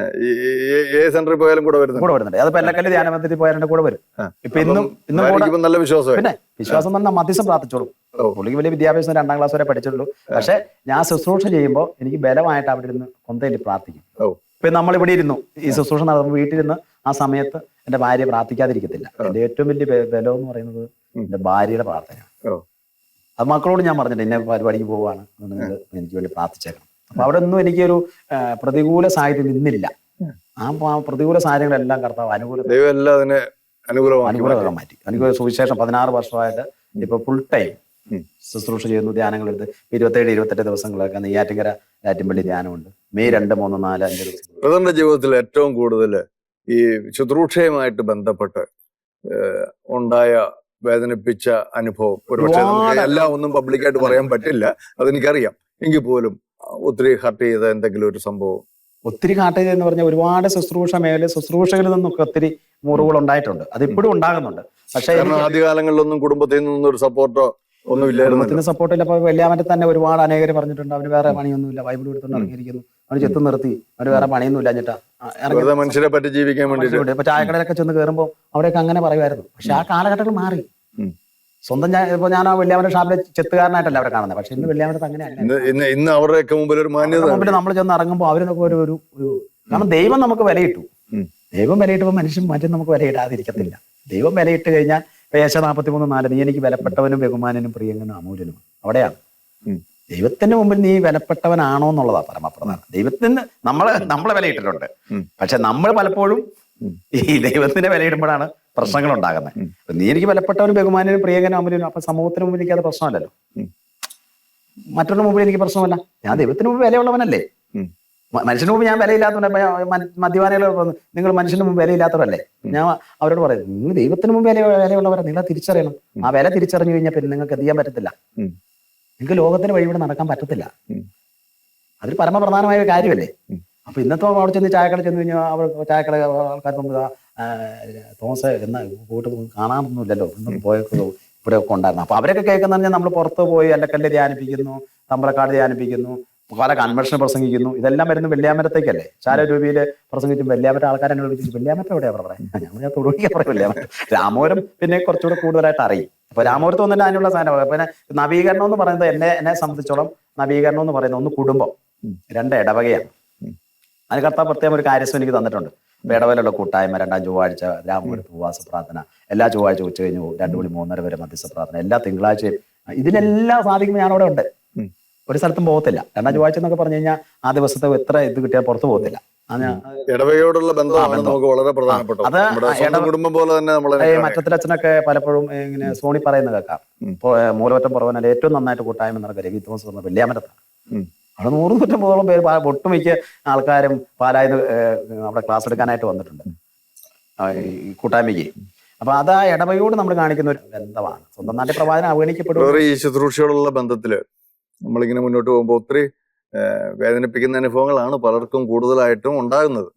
ഏത് സെന്ററിൽ പോയാലും കൂടെ വരുന്നു കൂടെ വരുന്നുണ്ട്. അതിപ്പോ എല്ലാ ധ്യാന പോയാലും കൂടെ വരും. ഇപ്പൊ ഇന്നും ഇന്നും നല്ല വിശ്വാസം പിന്നെ വിശ്വാസം തന്നെ മധ്യസ്ഥം പ്രാർത്ഥിച്ചോളൂ. പുള്ളിക്ക് വലിയ വിദ്യാഭ്യാസം രണ്ടാം ക്ലാസ് വരെ പഠിച്ചിട്ടുള്ളൂ. പക്ഷെ ഞാൻ ശുശ്രൂഷ ചെയ്യുമ്പോൾ എനിക്ക് ബലമായിട്ട് അവിടെ ഇരുന്ന് കൊന്തയിൽ പ്രാർത്ഥിക്കും ഇപ്പൊ നമ്മൾ ഇവിടെ ഇരുന്നു. ഈ ശുശ്രൂഷ നടത്തുമ്പോൾ വീട്ടിലിരുന്ന് ആ സമയത്ത് എന്റെ ഭാര്യ പ്രാർത്ഥിക്കാതിരിക്കത്തില്ല. എന്റെ ഏറ്റവും വലിയ ബലം എന്ന് പറയുന്നത് എന്റെ ഭാര്യയുടെ പ്രാർത്ഥനയാണ്. അത് മക്കളോട് ഞാൻ പറഞ്ഞിട്ടുണ്ട് എന്നെ പരിപാടിക്ക് പോവാണ് എനിക്ക് വേണ്ടി പ്രാർത്ഥിച്ചേക്കണം. അപ്പൊ അവിടെ ഒന്നും എനിക്കൊരു പ്രതികൂല സാഹചര്യം നിന്നില്ല. ആ. പ്രതികൂല സാഹചര്യങ്ങളെല്ലാം കർത്താവ് അനുകൂല അനുകൂലമാക്കി അനുകൂലമാക്കാൻ മാറ്റി. അനുകൂല സുവിശേഷം പതിനാറ് വർഷമായിട്ട് ഇപ്പൊ ഫുൾ ടൈം. ശുശ്രൂഷ ചെയ്യുന്നു ധ്യാനങ്ങൾ എടുത്ത് ഇരുപത്തേഴ് ഇരുപത്തെട്ട് ദിവസങ്ങളൊക്കെ നെയ്യാറ്റിങ്കര ലാറ്റിൻപള്ളി ധ്യാനമുണ്ട്. മെയ് രണ്ട് മൂന്ന് നാല് അഞ്ച് ദിവസം ബ്രദറിന്റെ ജീവിതത്തിൽ ഏറ്റവും കൂടുതൽ ഈ ശുശ്രൂഷയുമായിട്ട് ബന്ധപ്പെട്ട് ഉണ്ടായ വേദനിപ്പിച്ച അനുഭവം ഒരുപക്ഷെ നമുക്ക് എല്ലാം ഒന്നും പബ്ലിക്കായിട്ട് പറയാൻ പറ്റില്ല. അതെനിക്കറിയാം. എങ്കിൽ പോലും ഒത്തിരി ഹർട്ട് ചെയ്ത എന്തെങ്കിലും ഒരു സംഭവം. ഒത്തിരി കാട്ടേജ് എന്ന് പറഞ്ഞാൽ ഒരുപാട് ശുശ്രൂഷ മേഖല ശുശ്രൂഷകളിൽ നിന്നൊക്കെ ഒത്തിരി മുറിവുകൾ ഉണ്ടായിട്ടുണ്ട് അത് ഇപ്പോഴും ഉണ്ടാകുന്നുണ്ട്. പക്ഷേ ആദ്യകാലങ്ങളിലൊന്നും കുടുംബത്തിൽ നിന്നൊരു ഒരു സപ്പോർട്ടോ ഒന്നും ഇല്ലായിരുന്നു സപ്പോർട്ട് ഇല്ല. അപ്പൊ വെള്ളിയാമറ്റ തന്നെ ഒരുപാട് അനേകർ പറഞ്ഞിട്ടുണ്ട്. അവന് വേറെ പണിയൊന്നുമില്ല. ബൈബിൾ എടുത്തുകൊണ്ട് ഇറങ്ങിയിരിക്കുന്നു. അവന് ചെത്ത് നിർത്തി. അവന് വേറെ പണിയൊന്നും ഇല്ല എന്നിട്ടാ മനുഷ്യരെ പറ്റി ജീവിക്കാൻ വേണ്ടി. ഇപ്പൊ ചായക്കടയിലൊക്കെ ചെന്ന് കയറുമ്പോൾ അവിടെയൊക്കെ അങ്ങനെ പറയുമായിരുന്നു. പക്ഷെ ആ കാലഘട്ടങ്ങൾ മാറി. സ്വന്തം ഞാൻ ഇപ്പൊ ഞാൻ ആ വെള്ളിയാമറ്റ ഷാപ്പിലെ ചെത്തുകാരനായിട്ടല്ല അവരെ കാണുന്നത്. പക്ഷെ ഇന്ന് വെള്ളിയാമറ്റത്ത് അങ്ങനെയല്ല. ഇന്ന് ഇന്ന് ഇന്ന് അവരുടെയൊക്കെ മുമ്പിൽ ഒരു മാന്യത മുമ്പിൽ നമ്മൾ ചെന്ന് ഇറങ്ങുമ്പോൾ അവരൊക്കെ ഒരു ഒരു കാരണം ദൈവം നമുക്ക് വിലയിട്ടു. ദൈവം വിലയിട്ടപ്പോൾ മനുഷ്യൻ മറ്റും നമുക്ക് വിലയിടാതിരിക്കത്തില്ല. ദൈവം വിലയിട്ട് കഴിഞ്ഞാൽ ഏശ നാൽപ്പത്തി മൂന്ന് നാല് നീ എനിക്ക് വിലപ്പെട്ടവനും ബഹുമാനനും പ്രിയങ്കനും അമൂല്യനും. അവിടെയാണ്. ദൈവത്തിന്റെ മുമ്പിൽ നീ വിലപ്പെട്ടവനാണോ എന്നുള്ളതാ പരമപ്രധാനം. ദൈവത്തിന് നമ്മളെ നമ്മളെ വിലയിട്ടിട്ടുണ്ട്. പക്ഷെ നമ്മൾ പലപ്പോഴും ഈ ദൈവത്തിന്റെ വിലയിടുമ്പോഴാണ് പ്രശ്നങ്ങൾ ഉണ്ടാകുന്നത്. നീ എനിക്ക് വിലപ്പെട്ടവനും ബഹുമാനനും പ്രിയങ്കനും അമൂല്യനും അപ്പൊ സമൂഹത്തിന് മുമ്പിൽ എനിക്ക് അത് പ്രശ്നമല്ലല്ലോ മറ്റൊരു മുമ്പിൽ എനിക്ക് പ്രശ്നമല്ല. ഞാൻ ദൈവത്തിന് മുമ്പ് വിലയുള്ളവനല്ലേ? മനുഷ്യന് മുമ്പ് ഞാൻ വിലയില്ലാത്തവനെ മദ്യപാനികൾ നിങ്ങൾ മനുഷ്യന് മുമ്പ് വിലയില്ലാത്തവരല്ലേ? ഞാൻ അവരോട് പറയും നിങ്ങൾ ദൈവത്തിന് മുമ്പ് വില വിലയുള്ളവരെ നിങ്ങൾ തിരിച്ചറിയണം. ആ വില തിരിച്ചറിഞ്ഞു കഴിഞ്ഞാൽ പിന്നെ നിങ്ങൾക്ക് എന്ത് ചെയ്യാൻ പറ്റത്തില്ല. നിങ്ങൾക്ക് ലോകത്തിന് വഴിവിടെ നടക്കാൻ പറ്റത്തില്ല. അതിൽ പരമപ്രധാനമായ ഒരു കാര്യമല്ലേ. അപ്പൊ ഇന്നത്തെ അവിടെ ചെന്ന് ചായക്കട ചെന്ന് കഴിഞ്ഞാൽ അവർ ചായക്കട ആൾക്കാർ മുമ്പ് തോമസ് എന്ന പോയിട്ട് കാണാനൊന്നുമില്ലല്ലോ? ഇന്ന് പോയൊക്കെ ഇവിടെ ഒക്കെ ഉണ്ടായിരുന്നു. അപ്പൊ അവരൊക്കെ കേൾക്കുന്ന നമ്മൾ പുറത്ത് പോയി അല്ലക്കല്ല് ധ്യാനിപ്പിക്കുന്നു തമ്പലക്കാട് ധ്യാനിപ്പിക്കുന്നു പല കൺവെൻഷൻ പ്രസംഗിക്കുന്നു. ഇതെല്ലാം വരുന്ന വെള്ളിയാമരത്തേക്കല്ലേ? ചാല രൂപയിൽ പ്രസംഗിച്ചും വെള്ളിയാമറ്റ ആൾക്കാരെ എന്നോട് വിളിച്ചു വെള്ളിയാമറ്റ എവിടെയാ പറയാം ഞാൻ രാമപുരം പിന്നെ കുറച്ചുകൂടെ കൂടുതലായിട്ട് അറിയും. അപ്പൊ രാമപുരത്ത് വന്നിട്ട് അതിനുള്ള സാധനം പിന്നെ നവീകരണം എന്ന് പറയുന്നത് എന്നെ എന്നെ സംബന്ധിച്ചോളം നവീകരണം എന്ന് പറയുന്നത് ഒന്ന് കുടുംബം. രണ്ട് ഇടവകയാണ്. അതിന് കർത്താവ് പ്രത്യേകം ഒരു കാര്യസ്വം എനിക്ക് തന്നിട്ടുണ്ട്. ഇപ്പൊ ഇടവകയിലുള്ള കൂട്ടായ്മ രണ്ടാം ചൊവ്വാഴ്ച രാമപുരത്ത് ഉപവാസ പ്രാർത്ഥന എല്ലാ ചൊവ്വാഴ്ച ഉച്ച കഴിഞ്ഞു രണ്ടു മണി മൂന്നര വരെ മധ്യസ്ഥ പ്രാർത്ഥന എല്ലാ തിങ്കളാഴ്ചയും. ഇതിനെല്ലാം സാധിക്കുമ്പോൾ ഞാൻ അവിടെ ഉണ്ട്. ഒരു സ്ഥലത്തും പോകത്തില്ല. രണ്ടാം ചൊവ്വാഴ്ച എന്നൊക്കെ പറഞ്ഞു കഴിഞ്ഞാൽ ആ ദിവസത്തെ എത്ര ഇത് കിട്ടിയാൽ പുറത്ത് പോകത്തില്ല. ഇടവകയോടുള്ള ബന്ധമാണ് നമുക്ക് വളരെ നമ്മുടെ കുടുംബം പോലെ തന്നെ മറ്റത്തിലച്ഛനൊക്കെ പലപ്പോഴും ഇങ്ങനെ സോണി പറയുന്ന കേൾക്കാം. മൂലവറ്റം പുറവനാൽ ഏറ്റവും നന്നായിട്ട് കൂട്ടായ്മ നടക്കുക രവി തോമസ് പറഞ്ഞ വെള്ളിയാമറ്റത്താണ്. അവിടെ നൂറ് നൂറ്റമ്പതോളം പേര് ഒട്ടുമിക്ക ആൾക്കാരും പാലായത് അവിടെ ക്ലാസ് എടുക്കാനായിട്ട് വന്നിട്ടുണ്ട്. ഈ കൂട്ടായ്മയ്ക്ക്. അപ്പൊ അത് ആ ഇടവയോട് നമ്മൾ കാണിക്കുന്ന ഒരു ബന്ധമാണ്. സ്വന്തം നാട്ടിൽ പ്രവാചനം അവഗണിക്കപ്പെടും. ശുശ്രൂഷയോടുള്ള ബന്ധത്തിൽ നമ്മളിങ്ങനെ മുന്നോട്ട് പോകുമ്പോൾ ഒത്തിരി വേദനിപ്പിക്കുന്ന അനുഭവങ്ങളാണ് പലർക്കും കൂടുതലായിട്ടും ഉണ്ടാകുന്നത്.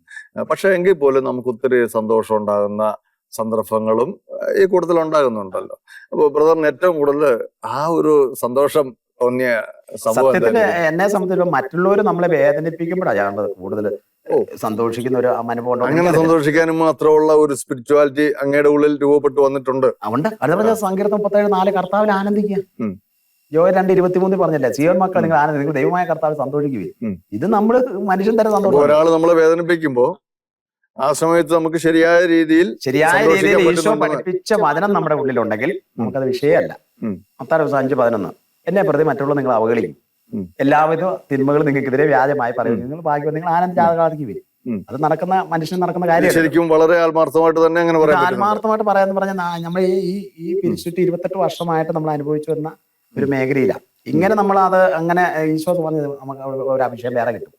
പക്ഷെ എങ്കിൽ പോലും നമുക്ക് ഒത്തിരി സന്തോഷം ഉണ്ടാകുന്ന സന്ദർഭങ്ങളും ഈ കൂടുതൽ ഉണ്ടാകുന്നുണ്ടല്ലോ. അപ്പോൾ ബ്രദറിന് ഏറ്റവും കൂടുതൽ ആ ഒരു സന്തോഷം തോന്നിയ സംഭവം എന്നെ സംബന്ധിച്ച് മറ്റുള്ളവർ നമ്മളെ വേദനിപ്പിക്കുമ്പോഴാണ് കൂടുതൽ സന്തോഷിക്കുന്ന ഒരു അനുഭവം അങ്ങനെ സന്തോഷിക്കാനും മാത്രമുള്ള ഒരു സ്പിരിച്വാലിറ്റി അങ്ങയുടെ ഉള്ളിൽ രൂപപ്പെട്ടു വന്നിട്ടുണ്ട്. അതുകൊണ്ട് അത് പറഞ്ഞ സങ്കീർത്തം മുപ്പത്തേഴ് നാല് കർത്താവിൽ ആനന്ദിക്കുക. യോ രണ്ട് ഇരുപത്തി മൂന്നിൽ പറഞ്ഞല്ലേ സിയോൻ മക്കൾ നിങ്ങൾ ആനന്ദി നിങ്ങൾ ദൈവമായ കർത്താവ് സന്തോഷിക്കുകയും. ഇത് നമ്മൾ മനുഷ്യൻ തന്നെ സന്തോഷം. ഒരാൾ നമ്മളെ വേദനിപ്പിക്കുമ്പോൾ ആ സമയത്ത് നമുക്ക് ശരിയായ രീതിയിൽ ശരിയായ രീതിയിൽ ഈശോ പഠിപ്പിച്ച വചനം നമ്മുടെ ഉള്ളിലുണ്ടെങ്കിൽ നമുക്കത് വിഷയമല്ല. പത്താറ് ദിവസം അഞ്ച് പതിനൊന്ന്. എന്നെ പ്രതി മറ്റുള്ള നിങ്ങൾ അവഗണിക്കും. എല്ലാവിധ തിന്മകളും നിങ്ങൾക്കെതിരെ വ്യാജമായി പറയും നിങ്ങൾ ഭാഗ്യം നിങ്ങൾ ആനന്ദിച്ചാകാതിക്ക് വരും. അത് നടക്കുന്ന മനുഷ്യൻ നടക്കുന്ന കാര്യം ശരിക്കും വളരെ ആത്മാർത്ഥമായിട്ട് തന്നെ അങ്ങനെ ആത്മാർത്ഥമായിട്ട് പറയാന്ന് പറഞ്ഞാൽ നമ്മൾ ഈ ഈ- ഈ പിരിച്ചിട്ട് ഇരുപത്തെട്ട് വർഷമായിട്ട് നമ്മൾ അനുഭവിച്ചു വരുന്ന ഒരു മേഖലയിലാണ് ഇങ്ങനെ നമ്മൾ അത് അങ്ങനെ ഈശോ പറഞ്ഞത് നമുക്ക് ഒരു- അഭിഷേകം വേറെ കിട്ടും.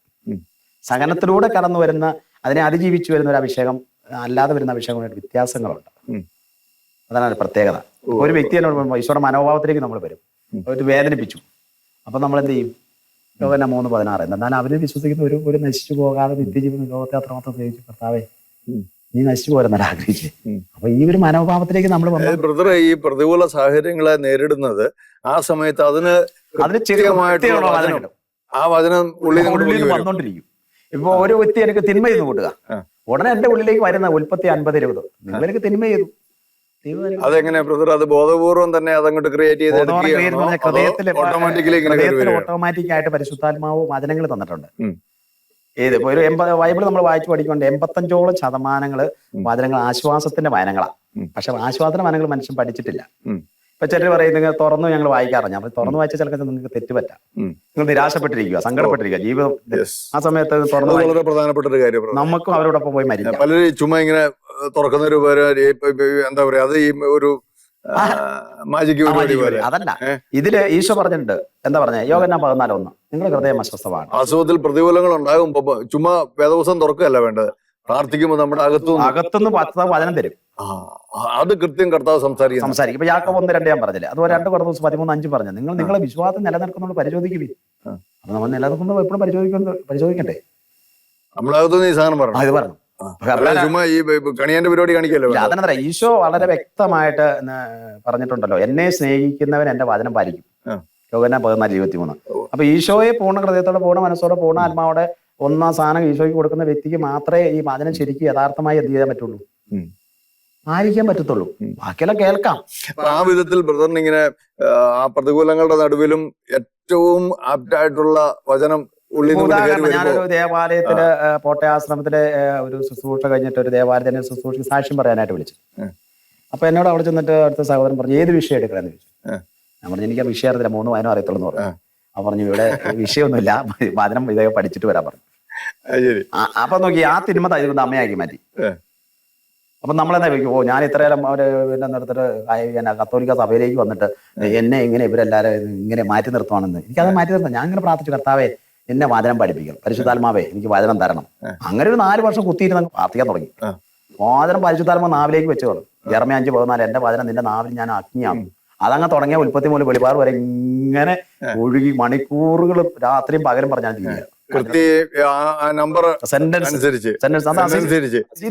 സഹനത്തിലൂടെ കടന്നു വരുന്ന അതിനെ അതിജീവിച്ചു വരുന്ന ഒരു അഭിഷേകം അല്ലാതെ വരുന്ന അഭിഷേകമായിട്ട് വ്യത്യാസങ്ങളുണ്ട്. അതാണ് ഒരു പ്രത്യേകത. ഒരു വ്യക്തി എന്നോട് പറയുമ്പോൾ ഈശോയുടെ മനോഭാവത്തിലേക്ക് നമ്മൾ വരും. ഒരു വേദനിപ്പിച്ചു. അപ്പൊ നമ്മൾ എന്ത് ചെയ്യും? ലോകന്നെ മൂന്ന് പതിനാറ്. എന്നാൽ അവർ വിശ്വസിക്കുന്ന ഒരു ഒരു നശിച്ചു പോകാതെ നിത്യജീവിതം ലോകത്തെ അത്രമാത്രം സ്നേഹിച്ചു കർത്താവേ ഉം. നീ നശിച്ചു പോരെന്നാണ് ആഗ്രഹിച്ചേ അപ്പൊ ഈ ഒരു മനോഭാവത്തിലേക്ക് നമ്മൾ ബ്രദർ ഈ പ്രതികൂല സാഹചര്യങ്ങളെ നേരിടുന്നത് ആ സമയത്ത് അതിന് അതിന് ചെറിയമായിട്ട്. ആ വചനം ഉള്ളിൽ വന്നോണ്ടിരിക്കും. ഇപ്പൊ ഒരു വ്യക്തി എനിക്ക് തിന്മ ചെയ്ത് കൂട്ടുക. ഉടനെ എന്റെ ഉള്ളിലേക്ക് വരുന്ന ഉൽപ്പത്തി അൻപത് ഇരുപത്. നിങ്ങൾക്ക് തിന്മ ചെയ്തു. അതെങ്ങനെ ബ്രദർ അത് ബോധപൂർവം തന്നെ അതങ്ങോട്ട് ക്രിയേറ്റ് ചെയ്ത് ഓട്ടോമാറ്റിക്കലി ഓട്ടോമാറ്റിക് ആയിട്ട് പരിശുദ്ധാത്മാവ് വചനങ്ങൾ തന്നിട്ടുണ്ട്. ഏത് ഇപ്പൊ ഒരു എൺപത് ബൈബിൾ നമ്മൾ വായിച്ചു പഠിക്കുന്നുണ്ട് എൺപത്തഞ്ചോളം ശതമാനങ്ങൾ. വചനങ്ങൾ ആശ്വാസത്തിന്റെ വചനങ്ങളാണ്. പക്ഷെ ആശ്വാസത്തിന്റെ വചനങ്ങൾ മനുഷ്യൻ പഠിച്ചിട്ടില്ല. ഇപ്പൊ ചിലർ പറയും നിങ്ങൾ തുറന്നു ഞങ്ങൾ വായിക്കാറില്ല അപ്പൊ തുറന്നു വായിച്ച ചിലപ്പോൾ നിങ്ങൾക്ക് തെറ്റുപറ്റാം. നിങ്ങൾ നിരാശപ്പെട്ടിരിക്കുക സങ്കടപ്പെട്ടിരിക്കുക ജീവിതം. ആ സമയത്ത് തുറന്നു വളരെ പ്രധാനപ്പെട്ട ഒരു കാര്യം. നമുക്കും അവരോടൊപ്പം പോയി മരിക്കാം പലരും ചുമ്മാ ഇങ്ങനെ തുറക്കുന്ന തുറക്കുന്നൊരു ഇപ്പൊ എന്താ പറയാ അത് ഈ ഒരു അതല്ല? ഇതിൽ ഈശോ പറഞ്ഞിട്ടുണ്ട്. എന്താ പറഞ്ഞ? യോഗന പതിനാല് ഒന്ന് നിങ്ങൾ ഹൃദയം അസ്വസ്ഥമാണ്. അസുഖത്തിൽ പ്രതികൂലങ്ങൾ ഉണ്ടാകുമ്പോ ചുമ്മാ വേദവസം തുറക്കുകയല്ല വേണ്ടത്. പ്രാർത്ഥിക്കുമ്പോൾ നമ്മുടെ അകത്തു അകത്തുനിന്ന് പത്ത് വചനം തരും. അത് കൃത്യം കർത്താവ് സംസാരിക്കും സംസാരിക്കും. ഇപ്പൊ യാക്കോബ് ഒന്ന് രണ്ട് ഞാൻ പറഞ്ഞില്ല? അതുപോലെ രണ്ട് കുറേ ദിവസം പതിമൂന്ന് അഞ്ച് പറഞ്ഞു. നിങ്ങൾ നിങ്ങളെ വിശ്വാസം നിലനിൽക്കുന്നുണ്ട് പരിശോധിക്കുവി. അപ്പൊ നമ്മൾ നിലനിൽക്കുമ്പോൾ എപ്പോഴും പരിശോധിക്കുന്നത് പരിശോധിക്കണ്ടേ? നമ്മളകത്തുനിന്ന് ഈ സാധനം പറഞ്ഞു അത് പറഞ്ഞു ചുമ്മാ ഈ കണിയാന്റെ പരിപാടി കാണിക്കല്ലോ. ഈശോ വളരെ വ്യക്തമായിട്ട് പറഞ്ഞിട്ടുണ്ടല്ലോ എന്നെ സ്നേഹിക്കുന്നവൻ എന്റെ വചനം പാലിക്കും. യോഗന പതിനാല് ഇരുപത്തി മൂന്ന് അപ്പൊ ഈശോയെ പൂർണ ഹൃദയത്തോടെ പൂർണ മനസ്സോടെ പൂർണ ആത്മാവോടെ ഒന്നാം സാധനം ഈശോയ്ക്ക് കൊടുക്കുന്ന വ്യക്തിക്ക് മാത്രമേ ഈ വചനം ശരിക്കും യഥാർത്ഥമായി എന്ത് ചെയ്യാൻ പറ്റുള്ളൂ? ആയിരിക്കാൻ പാലിക്കാൻ പറ്റത്തുള്ളൂ. ബാക്കിയെല്ലാം കേൾക്കാം. ആ വിധത്തിൽ ബ്രദറിന് ഇങ്ങനെ ആ, പ്രതികൂലങ്ങളുടെ നടുവിലും ഏറ്റവും ആപ്റ്റായിട്ടുള്ള വചനം ഉദാഹരണം ഞാനൊരു ദേവാലയത്തിൽ ഏ, കോട്ടയാശ്രമത്തിലെ ഏ, ഒരു ശുശ്രൂഷ കഴിഞ്ഞിട്ട് ഒരു ദേവാലയത്തിന്റെ ശുശ്രൂഷ സാക്ഷ്യം പറയാനായിട്ട് വിളിച്ചു. അപ്പൊ എന്നോട് അവിടെ ചെന്നിട്ട് അടുത്ത സഹോദരൻ പറഞ്ഞു ഏത് വിഷയം എടുക്കണമെന്ന് ചോദിച്ചു? ഞാൻ പറഞ്ഞു എനിക്ക് ആ വിഷയം അറിയത്തില്ല മൂന്ന് വായനം അറിയത്തുള്ളൂ എന്ന് പറഞ്ഞു. അപ്പൊ പറഞ്ഞു ഇവിടെ വിഷയമൊന്നുമില്ല വചനം ഇതൊക്കെ പഠിച്ചിട്ട് വരാൻ പറഞ്ഞു. അപ്പൊ നോക്കി ആ തിന്മ തരുന്ന അമ്മയാക്കി മാറ്റി. അപ്പൊ നമ്മളെന്നാ ചോദിക്കും? ഓ ഞാൻ ഇത്രയേരം അവർ പിന്നെ നിർത്തിട്ട് കത്തോലിക്ക സഭയിലേക്ക് വന്നിട്ട് എന്നെ ഇങ്ങനെ ഇവരെല്ലാരും ഇങ്ങനെ മാറ്റി നിർത്തുവാണെന്ന്. എനിക്കത് മാറ്റി നിർത്താം. ഞാൻ ഇങ്ങനെ പ്രാർത്ഥിച്ചു കർത്താവേ എന്നെ വചനം പഠിപ്പിക്കണം. പരിശുദ്ധാത്മാവേ എനിക്ക് വചനം തരണം. അങ്ങനെ ഒരു നാല് വർഷം കുത്തിയിരുന്ന് പ്രാർത്ഥിക്കാൻ തുടങ്ങി. വാദനം വാചനം പരിശുദ്ധാത്മ നാവിലേക്ക് വെച്ചോളൂ ജർമ്മ അഞ്ച് പതിനാല് എന്റെ വചനം നിന്റെ നാവിൽ ഞാൻ അഗ്നിയാകും അതങ്ങ് തുടങ്ങിയ ഉൽപ്പത്തി മുതൽ വെളിപാട് വരെ ഇങ്ങനെ ഒഴുകി മണിക്കൂറുകൾ രാത്രിയും പകലും പറഞ്ഞാൽ തീരുക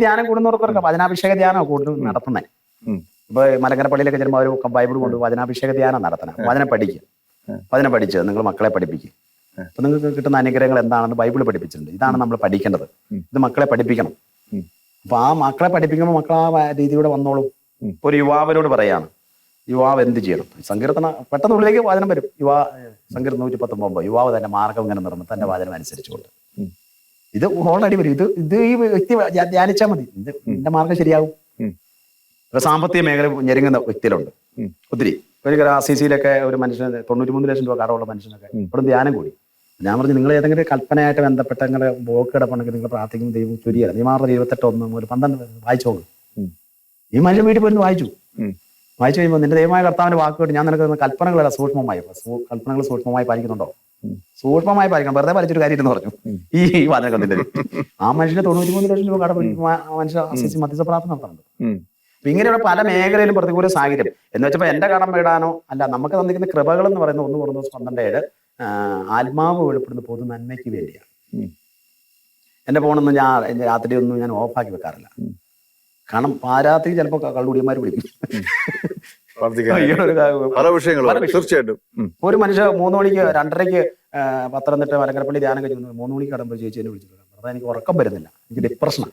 ധ്യാനം കൂടുന്നവർക്ക് വചനാഭിഷേക ധ്യാനം കൂടുതൽ നടത്തുന്നത്. ഇപ്പൊ മലങ്കര പള്ളിയിലൊക്കെ ചെല്ലുമ്പോൾ അവർ ബൈബിൾ കൊണ്ട് വചനാഭിഷേക ധ്യാനം നടത്തണം. വചനം പഠിക്കുക. വചന പഠിച്ച് നിങ്ങൾ മക്കളെ പഠിപ്പിക്കുക. അപ്പൊ നിങ്ങൾക്ക് കിട്ടുന്ന അനുഗ്രഹങ്ങൾ എന്താണെന്ന് ബൈബിൾ പഠിപ്പിച്ചിട്ടുണ്ട്. ഇതാണ് നമ്മൾ പഠിക്കേണ്ടത്. ഇത് മക്കളെ പഠിപ്പിക്കണം. അപ്പൊ ആ മക്കളെ പഠിപ്പിക്കുമ്പോൾ മക്കൾ ആ രീതിയിലൂടെ വന്നോളും. ഒരു യുവാവിനോട് പറയാണ് യുവാവ് എന്ത് ചെയ്യണം? സങ്കീർത്തന പെട്ടെന്ന് ഉള്ളിലേക്ക് വാചനം വരും. യുവാ സങ്കീർത്തനം നൂറ്റി പത്തൊമ്പത് യുവാവ് തന്റെ മാർഗം ഇങ്ങനെ നിർമ്മിച്ച് തന്റെ വാചനം അനുസരിച്ചുകൊണ്ട്. ഇത് ഓൾറെഡി വരും. ഇത് ഇത് ഈ വ്യക്തി ധ്യാ- ധ്യാനിച്ചാൽ മതി. ഇത് എന്റെ മാർഗം ശരിയാവും. ഇപ്പൊ സാമ്പത്തിക മേഖല ഞെരുങ്ങുന്ന വ്യക്തികളുണ്ട് ഒത്തിരി. ഒരു സി സിയിലൊക്കെ ഒരു മനുഷ്യന് തൊണ്ണൂറ്റി മൂന്ന് ലക്ഷം രൂപ കടമുള്ള മനുഷ്യനൊക്കെ. ഇവിടെ ധ്യാനം കൂടി. ഞാൻ പറഞ്ഞു നിങ്ങൾ ഏതെങ്കിലും കൽപ്പനയായിട്ട് ബന്ധപ്പെട്ട നിങ്ങളെ ബ്ലോക്ക് കിടപ്പുണ്ടെങ്കിൽ നിങ്ങൾ പ്രാർത്ഥിക്കുമ്പോൾ ദൈവം ചുരിയല്ല നീ മാറുന്ന ഇരുപത്തെട്ട് ഒന്ന് ഒരു പന്ത്രണ്ട് വായിച്ചോളൂ. ഈ മനുഷ്യൻ വീട്ടിൽ പോയിരുന്നു വായിച്ചു. വായിച്ചു കഴിയുമ്പോൾ നിന്റെ ദൈവമായ കർത്താവിന്റെ വാക്കുകൾ ഞാൻ നിനക്ക് കൽപ്പനകളല്ല സൂക്ഷ്മമായി കൽപ്പനകൾ സൂക്ഷ്മമായി പാലിക്കുന്നുണ്ടോ? സൂക്ഷ്മമായി പാലിക്കണം. വെറുതെ പാലിച്ചൊരു കാര്യം എന്ന് പറഞ്ഞു ഈ വാദന കണ്ടില്ല? ആ മനുഷ്യന് തൊണ്ണൂറ്റി മൂന്ന് ലക്ഷം രൂപ കട മനുഷ്യ മധ്യസ്ഥ പ്രാർത്ഥന നടത്തുന്നുണ്ട്. അപ്പൊ ഇങ്ങനെയുള്ള പല മേഖലയിലും പ്രതികൂല സാഹചര്യം. എന്ന് വെച്ചപ്പോ എന്റെ കടം വീടാനോ അല്ല നമുക്ക് തന്നിരിക്കുന്ന കൃപകൾ എന്ന് പറയുന്ന ഒന്ന് ദിവസം പന്ത്രണ്ട് ഏഴ്. ആത്മാവ് വെളിപ്പെടുന്ന പൊതു നന്മയ്ക്ക് വേണ്ടിയാണ്. എന്റെ എന്റെ ഫോണൊന്നും ഞാൻ രാത്രി ഒന്നും ഞാൻ ഓഫാക്കി വെക്കാറില്ല. കാരണം പാരാത്രി ചിലപ്പോൾ കള്ളുടിയന്മാർ വിളിക്കും. പല വിഷയങ്ങളും. തീർച്ചയായിട്ടും. ഒരു മനുഷ്യ മൂന്ന് മണിക്ക് രണ്ടരയ്ക്ക് പത്രം പത്തനംതിട്ട മലങ്കരപ്പള്ളി ധ്യാനം കഴിഞ്ഞു മൂന്ന് മണിക്ക് കടമ്പോൾ ചേച്ചി എന്നെ വിളിച്ചിട്ടുണ്ട്. അതാ എനിക്ക് ഉറക്കം വരുന്നില്ല. എനിക്ക് ഡിപ്രഷനാണ്.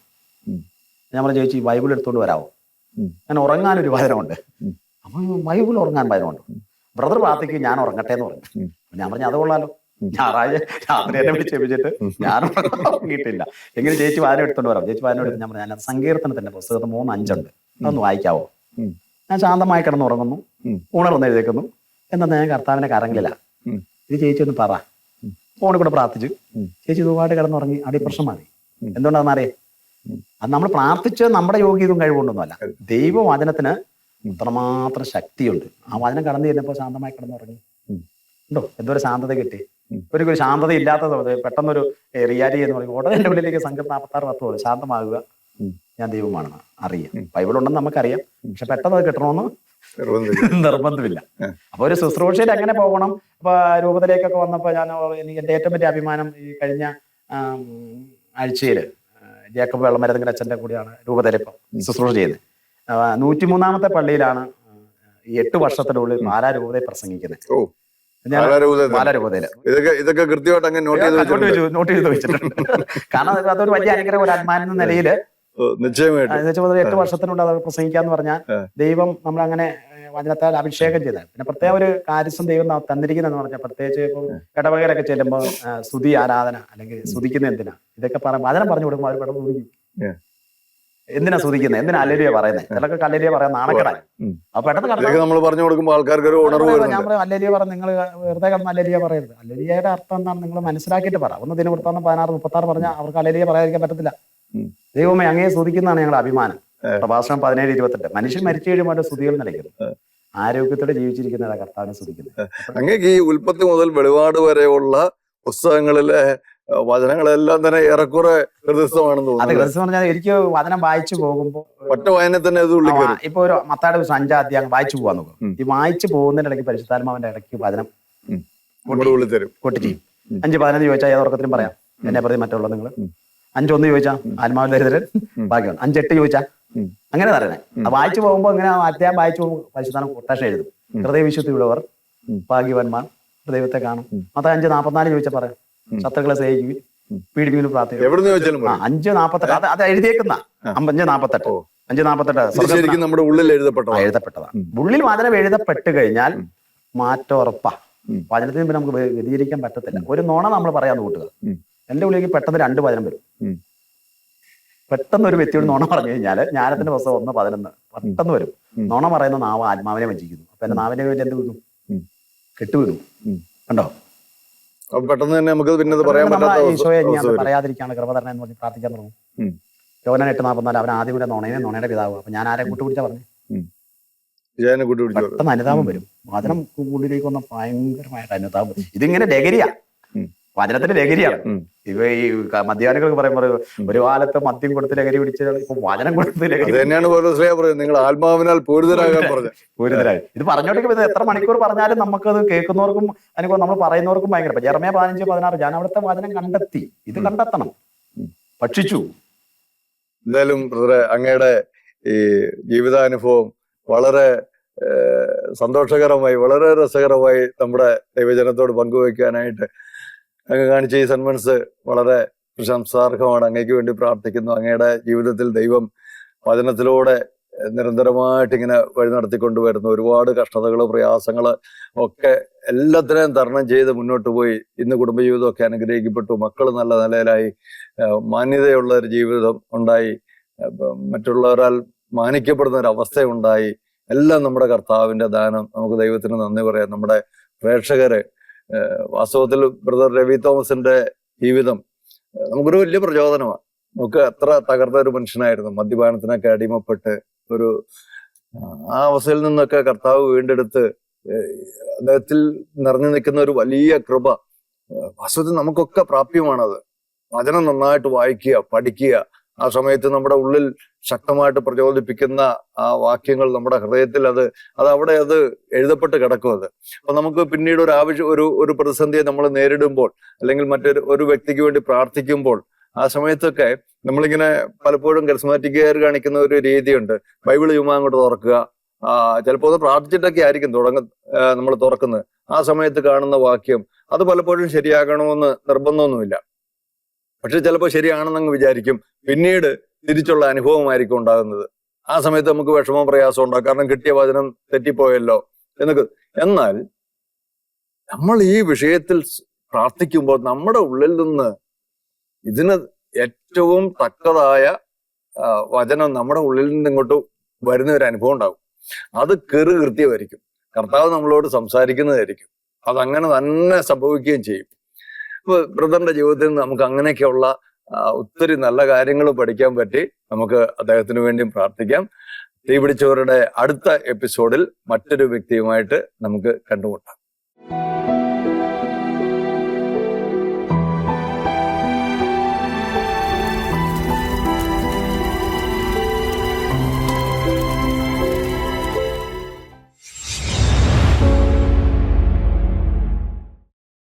ഞാൻ പറഞ്ഞു ചേച്ചി ബൈബിൾ എടുത്തുകൊണ്ട് വരാമോ. ഞാൻ ഉറങ്ങാൻ ഒരു വചനമുണ്ട് ഉം. അപ്പൊ ബൈബിൾ ഉറങ്ങാൻ വചനമുണ്ട് ബ്രദർ പ്രാർത്ഥിക്കും ഞാൻ ഉറങ്ങട്ടെ എന്ന് പറഞ്ഞു. ഞാൻ പറഞ്ഞു അത് കൊള്ളാലോ ഞായറാഴ്ച രാത്രി എന്നെ വിളിച്ച് ചോദിച്ചിട്ട് ഞാൻ ഉറങ്ങിയിട്ടില്ല. എങ്ങനെ ചേച്ചി വാരം എടുത്തോണ്ട് വരാം. ചേച്ചി വാരം എടുത്ത് ഞാൻ പറഞ്ഞു ഞാൻ സങ്കീർത്തനത്തിന്റെ പുസ്തകത്തിൽ മൂന്ന് അഞ്ചുണ്ട്. അതൊന്ന് വായിക്കാവോ? ഞാൻ ശാന്തമായി കിടന്ന് ഉറങ്ങുന്നു. ഉണർന്ന് എഴുതേക്കുന്നു എന്നാ ഞാൻ കർത്താവിന്റെ കരങ്ങളില്ല ഉം. ഇത് ചേച്ചി ഒന്ന് പറ. ഫോണിൽ കൂടെ പ്രാർത്ഥിച്ചു. ചേച്ചി ഇതുപാട് കിടന്നുറങ്ങി. അവിടെ പ്രശ്നം മാറി എന്തുകൊണ്ടാണെന്നറിയേ? എന്തുകൊണ്ടാണെന്ന് അത് നമ്മൾ പ്രാർത്ഥിച്ച് നമ്മുടെ യോഗ്യതും കഴിവുകൊണ്ടൊന്നുമല്ല. ദൈവവചനത്തിന്. അത്രമാത്രം ശക്തിയുണ്ട്. ആ വചനം കടന്നു കഴിഞ്ഞപ്പോൾ ശാന്തമായി കിടന്നുറങ്ങി. ഉണ്ടോ? എന്തൊരു ശാന്തത കിട്ടി. ഒരു ശാന്തത ഇല്ലാത്തത് പെട്ടെന്നൊരു റിയാലിറ്റി എന്ന് പറയും ഉടനെ എന്റെ ഉള്ളിലേക്ക് സംഘം നാൽപ്പത്താറ് പത്ത് പോലെ ശാന്തമാകുക. ഞാൻ ദൈവമാണ്. അറിയാം. ബൈബിൾ ഉണ്ടെന്ന് നമുക്കറിയാം. പക്ഷെ പെട്ടെന്ന് അത് കിട്ടണമെന്ന് നിർബന്ധമില്ല. അപ്പൊ ഒരു ശുശ്രൂഷയിൽ അങ്ങനെ പോകണം? അപ്പൊ രൂപത്തിലേക്കൊക്കെ വന്നപ്പോ ഞാൻ എനിക്ക് എന്റെ ഏറ്റവും വലിയ അഭിമാനം ഈ കഴിഞ്ഞ ആഴ്ചയിൽ ജേക്കബ് വെള്ളമരത്തിന്റെ അച്ഛന്റെ കൂടിയാണ് രൂപതയിലിപ്പം ശുശ്രൂഷ ചെയ്യുന്നത്. നൂറ്റിമൂന്നാമത്തെ പള്ളിയിലാണ് ഈ എട്ട് വർഷത്തിനുള്ളിൽ പാലാ രൂപതയിൽ പ്രസംഗിക്കുന്നത് ഇതൊക്കെ കൃത്യമായിട്ട് അങ്ങ് നോട്ട് ചെയ്ത് നോട്ട് ചെയ്ത് വെച്ചിട്ടുണ്ട്. കാരണം അതൊരു വലിയ അനുഗ്രഹം ഒരു ആത്മാൻ എന്ന നിലയിൽ നിശ്ചയമായിട്ട്. എട്ട് വർഷത്തിനുള്ളിൽ അത് പ്രസംഗിക്കാന്ന് പറഞ്ഞാൽ ദൈവം നമ്മൾ അങ്ങനെ വചനത്താൽ അഭിഷേകം ചെയ്താൽ. പിന്നെ പ്രത്യേക ഒരു കാര്യസം ദൈവം തന്നിരിക്കുന്നതെന്ന് പറഞ്ഞാൽ പ്രത്യേകിച്ച് ഇപ്പം ഇടവകയിലൊക്കെ ചെല്ലുമ്പോൾ സ്തുതി ആരാധന അല്ലെങ്കിൽ സ്തുതിക്കുന്ന എന്തിനാ? ഇതൊക്കെ പറ വചനം പറഞ്ഞു കൊടുക്കുമ്പോൾ അവർ പെട്ടെന്ന്. എന്തിനാ സൂചിക്കുന്നത് എന്തിനാ അല്ലരിയ പറയുന്നത് ചിലർക്ക് കല്ലരിയ പറയാൻ നാണക്കെടാൻ ഉം. അപ്പൊ പെട്ടെന്ന് നമ്മൾ പറഞ്ഞു കൊടുക്കുമ്പോൾ ആൾക്കാർക്ക് ഒരു ഉണർവ് ഞാൻ പറയും അല്ലരിയ പറ നിങ്ങൾ വെറുതെ കിടന്ന് അല്ലരിയ പറയരുത്. അല്ലരിയയുടെ അർത്ഥം എന്താണ് നിങ്ങൾ മനസ്സിലാക്കിയിട്ട് പറ. ഒന്ന് ദിനവൃത്താന്തം പതിനാറ് മുപ്പത്തി ആറ് പറഞ്ഞാൽ അവർക്ക് അല്ലരിയ പറയാതിരിക്കാൻ പറ്റത്തില്ല. ദൈവമേ അങ്ങേ സ്തുതിക്കുന്നതാണ് ഞങ്ങളുടെ അഭിമാനം. പ്രഭാഷണം പതിനേഴ് ഇരുപത്തെട്ട്. മനുഷ്യൻ മരിച്ചു കഴിയുമ്പോൾ സ്തുതികൾ നിലയ്ക്കുന്നു ആരോഗ്യത്തോടെ ജീവിച്ചിരിക്കുന്ന കർത്താവിനെ സ്തുതിക്കുന്നത്. അങ്ങേക്ക് ഈ ഉൽപ്പത്തി മുതൽ വെളിപാട് വരെയുള്ള പുസ്തകങ്ങളിലെ വചനങ്ങളെല്ലാം തന്നെ ഏറെക്കുറെ ഹൃദയസ്ഥമാണെന്ന് തോന്നുന്നു പറഞ്ഞാൽ എനിക്ക് വചനം വായിച്ചു പോകുമ്പോൾ ഒറ്റ വായന തന്നെ ഇത് ഇപ്പൊ ഒരു മത്താട് സഞ്ചാദ്യം അഞ്ചാം അധ്യായം വായിച്ചു പോകാൻ നോക്കും. ഈ വായിച്ചു പോകുന്നതിന്റെ ഇടയ്ക്ക് പരിശുദ്ധാത്മാവിന്റെ ഇടയ്ക്ക് വചനം ഉം. നമ്മുടെ ഉള്ളിൽ തരും. കൊട്ടി ചെയ്യും. അഞ്ച് പതിനഞ്ച് ചോദിച്ചാൽ ഏത് ഉറക്കത്തിലും പറയാം. എന്നെ പ്രതി മറ്റുള്ള നിങ്ങൾ. അഞ്ചൊന്ന് ചോദിച്ചാൽ ആത്മാവ് ദരിദ്രൻ. ബാക്കിയാണ് അഞ്ചെട്ട് ചോദിച്ചാൽ ഉം. അങ്ങനെ പറയണേ വായിച്ചു പോകുമ്പോൾ ഇങ്ങനെ അധ്യായം വായിച്ചു പോകുമ്പോൾ പരിശുദ്ധാനം കൊട്ടേഷൻ എഴുതും. ഹൃദയവിശുദ്ധിയുള്ളവർ. ഭാഗ്യവാന്മാർ ഹൃദയത്തെ കാണും. മൊത്തം അഞ്ച് നാൽപ്പത്തിനാല് ചോദിച്ചാൽ പറയാം. ശത്രുക്കളെ സ്നേഹിക്കുകയും പീഡിപ്പിക്കുന്നു പ്രാർത്ഥിക്കും. അഞ്ച് നാപ്പത്തെട്ട്. അത് അത് എഴുതിയേക്കുന്ന. അഞ്ച് നാപ്പത്തെട്ട്. അഞ്ച് നാപ്പത്തെട്ട്. നമ്മുടെ ഉള്ളിൽ എഴുതപ്പെട്ടതാണ്? എഴുതപ്പെട്ടതാണ്. ഉള്ളിൽ വചനം എഴുതപ്പെട്ട് കഴിഞ്ഞാൽ മാറ്റം ഉറപ്പാ ഉം. വചനത്തിന് പിന്നെ നമുക്ക് വ്യതിചരിക്കാൻ പറ്റത്തില്ല. ഒരു നോണ നമ്മൾ പറയാന്ന് കൂട്ടുക. എന്റെ ഉള്ളിലേക്ക് പെട്ടെന്ന് രണ്ട് വചനം വരും. പെട്ടെന്ന് ഒരു വ്യക്തിയോട് നോണ പറഞ്ഞു കഴിഞ്ഞാൽ ജ്ഞാനത്തിന്റെ പുസ്തകം ഒന്ന് പതിനൊന്ന്. പെട്ടെന്ന് വരും. നോണ പറയുന്ന നാവ് ആത്മാവിനെ വഞ്ചിക്കുന്നു. അപ്പൊ എന്റെ നാവിനെ വേണ്ടി എന്ത് വീഴും. കെട്ടുവീഴും. കണ്ടോ? പെട്ടെന്ന് തന്നെ നമുക്ക് പിന്നെ പറയാൻ പറ്റാത്ത. പറയാതിരിക്കാണ് കൃപതരണ എന്ന് പറഞ്ഞ് പ്രാർത്ഥിക്കാൻ തുടങ്ങും. യോനൻ എട്ട് നാൽപ്പത്തിനാല് അവൻ ആദ്യം കൂടെ നുണയെ നുണയുടെ പിതാവ്. അപ്പൊ ഞാൻ ആരെ കൂട്ടുപിടിച്ചാ പറഞ്ഞു? വിജയനെ കൂട്ടി പിടിച്ചു പെട്ടെന്ന് അനുതാപം വരും. വചനം ഉള്ളിലേക്ക് വന്ന ഭയങ്കരമായിട്ട് അനുതാപം ഇതിങ്ങനെ ലഹരിയാ. വചനത്തിന്റെ ലഹരിയാണ്. ഇവ ഈ മദ്യപാനികൾക്ക് പറയുമ്പോൾ ഒരു കാലത്ത് മദ്യം കൊടുത്ത് ലഹരി പിടിച്ച് ഇപ്പൊ വചനം കൊടുത്ത് ലഹരി തന്നെയാണ് പറയുന്നത്. നിങ്ങൾ ആത്മാവിനാൽ പൂരിതരാകാൻ പറഞ്ഞു പൂരിതരായി. ഇത് പറഞ്ഞോണ്ടിരിക്കും ഇത് എത്ര മണിക്കൂർ പറഞ്ഞാലും നമുക്കത് കേൾക്കുന്നവർക്കും അതിനെ നമ്മൾ പറയുന്നവർക്കും ഭയങ്കര ജർമ്മയ പതിനഞ്ച് പതിനാറ് ഞാൻ അവിടുത്തെ വചനം കണ്ടെത്തി. ഇത് കണ്ടെത്തണം. ഭക്ഷിച്ചു. എന്തായാലും അങ്ങയുടെ ഈ ജീവിതാനുഭവം വളരെ സന്തോഷകരമായി വളരെ രസകരമായി നമ്മുടെ ദൈവജനത്തോട് പങ്കുവയ്ക്കാനായിട്ട് അങ്ങ് കാണിച്ച ഈ സന്മനസ് വളരെ പ്രശംസാർഹമാണ്. അങ്ങേക്ക് വേണ്ടി പ്രാർത്ഥിക്കുന്നു. അങ്ങയുടെ ജീവിതത്തിൽ ദൈവം വചനത്തിലൂടെ നിരന്തരമായിട്ട് ഇങ്ങനെ വഴി നടത്തിക്കൊണ്ടുവരുന്നു ഒരുപാട് കഷ്ടതകൾ പ്രയാസങ്ങൾ ഒക്കെ എല്ലാത്തിനെയും തരണം ചെയ്ത് മുന്നോട്ട് പോയി. ഇന്ന് കുടുംബജീവിതമൊക്കെ അനുഗ്രഹിക്കപ്പെട്ടു. മക്കൾ നല്ല നിലയിലായി. മാന്യതയുള്ള ഒരു ജീവിതം ഉണ്ടായി. മറ്റുള്ളവരാൽ മാനിക്കപ്പെടുന്ന ഒരു അവസ്ഥ ഉണ്ടായി എല്ലാം നമ്മുടെ കർത്താവിന്റെ ദാനം. നമുക്ക് ദൈവത്തിന് നന്ദി പറയാം. നമ്മുടെ പ്രേക്ഷകര് വാസ്തവത്തിൽ ബ്രദർ രവി തോമസിന്റെ ജീവിതം നമുക്കൊരു വലിയ പ്രചോദനമാണ്. നമുക്ക് എത്ര തകർന്ന ഒരു മനുഷ്യനായിരുന്നു. മദ്യപാനത്തിനൊക്കെ അടിമപ്പെട്ട് ഒരു ആ അവസ്ഥയിൽ നിന്നൊക്കെ കർത്താവ് വീണ്ടെടുത്ത് അദ്ദേഹത്തിൽ നിറഞ്ഞു നിൽക്കുന്ന ഒരു വലിയ കൃപ വാസ്തവത്തിൽ നമുക്കൊക്കെ പ്രാപ്യമാണത്. വചനം നന്നായിട്ട് വായിക്കുക പഠിക്കുക ആ സമയത്ത് നമ്മുടെ ഉള്ളിൽ ശക്തമായിട്ട് പ്രചോദിപ്പിക്കുന്ന ആ വാക്യങ്ങൾ നമ്മുടെ ഹൃദയത്തിൽ അത് അത് അവിടെ അത് എഴുതപ്പെട്ട് കിടക്കും അത്. അപ്പൊ നമുക്ക് പിന്നീട് ഒരു ആവശ്യം ഒരു ഒരു പ്രതിസന്ധിയെ നമ്മൾ നേരിടുമ്പോൾ അല്ലെങ്കിൽ മറ്റൊരു ഒരു വ്യക്തിക്ക് വേണ്ടി പ്രാർത്ഥിക്കുമ്പോൾ ആ സമയത്തൊക്കെ നമ്മളിങ്ങനെ പലപ്പോഴും കരിസ്മാറ്റിക്കുകാർ കാണിക്കുന്ന ഒരു രീതിയുണ്ട്. ബൈബിൾ ചുമ്മാ അങ്ങോട്ട് തുറക്കുക. ചിലപ്പോൾ അത് പ്രാർത്ഥിച്ചിട്ടൊക്കെ ആയിരിക്കും തുടങ്ങ നമ്മൾ തുറക്കുന്നത്. ആ സമയത്ത് കാണുന്ന വാക്യം അത് പലപ്പോഴും ശരിയാകണമെന്ന് നിർബന്ധമൊന്നുമില്ല. പക്ഷെ ചിലപ്പോൾ ശരിയാണെന്നങ്ങ് വിചാരിക്കും. പിന്നീട് തിരിച്ചുള്ള അനുഭവമായിരിക്കും ഉണ്ടാകുന്നത്. ആ സമയത്ത് നമുക്ക് വിഷമവും പ്രയാസവും ഉണ്ടാകും. കാരണം കിട്ടിയ വചനം തെറ്റിപ്പോയല്ലോ എന്നൊക്കെ. എന്നാൽ നമ്മൾ ഈ വിഷയത്തിൽ പ്രാർത്ഥിക്കുമ്പോൾ നമ്മുടെ ഉള്ളിൽ നിന്ന് ഇതിന് ഏറ്റവും തക്കതായ വചനം നമ്മുടെ ഉള്ളിൽ നിന്ന് ഇങ്ങോട്ട് വരുന്ന ഒരു അനുഭവം ഉണ്ടാകും. അത് കെറു കൃത്യമായിരിക്കും കർത്താവ് നമ്മളോട് സംസാരിക്കുന്നതായിരിക്കും. അതങ്ങനെ തന്നെ സംഭവിക്കുകയും ചെയ്യും. ഇപ്പൊ ബ്രദറിന്റെ ജീവിതത്തിൽ നമുക്ക് അങ്ങനെയൊക്കെയുള്ള ഒത്തിരി നല്ല കാര്യങ്ങൾ പഠിക്കാൻ പറ്റി. നമുക്ക് അദ്ദേഹത്തിന് വേണ്ടിയും പ്രാർത്ഥിക്കാം. തീ പിടിച്ചവരുടെ അടുത്ത എപ്പിസോഡിൽ മറ്റൊരു വ്യക്തിയുമായിട്ട് നമുക്ക് കണ്ടുമുട്ടാം.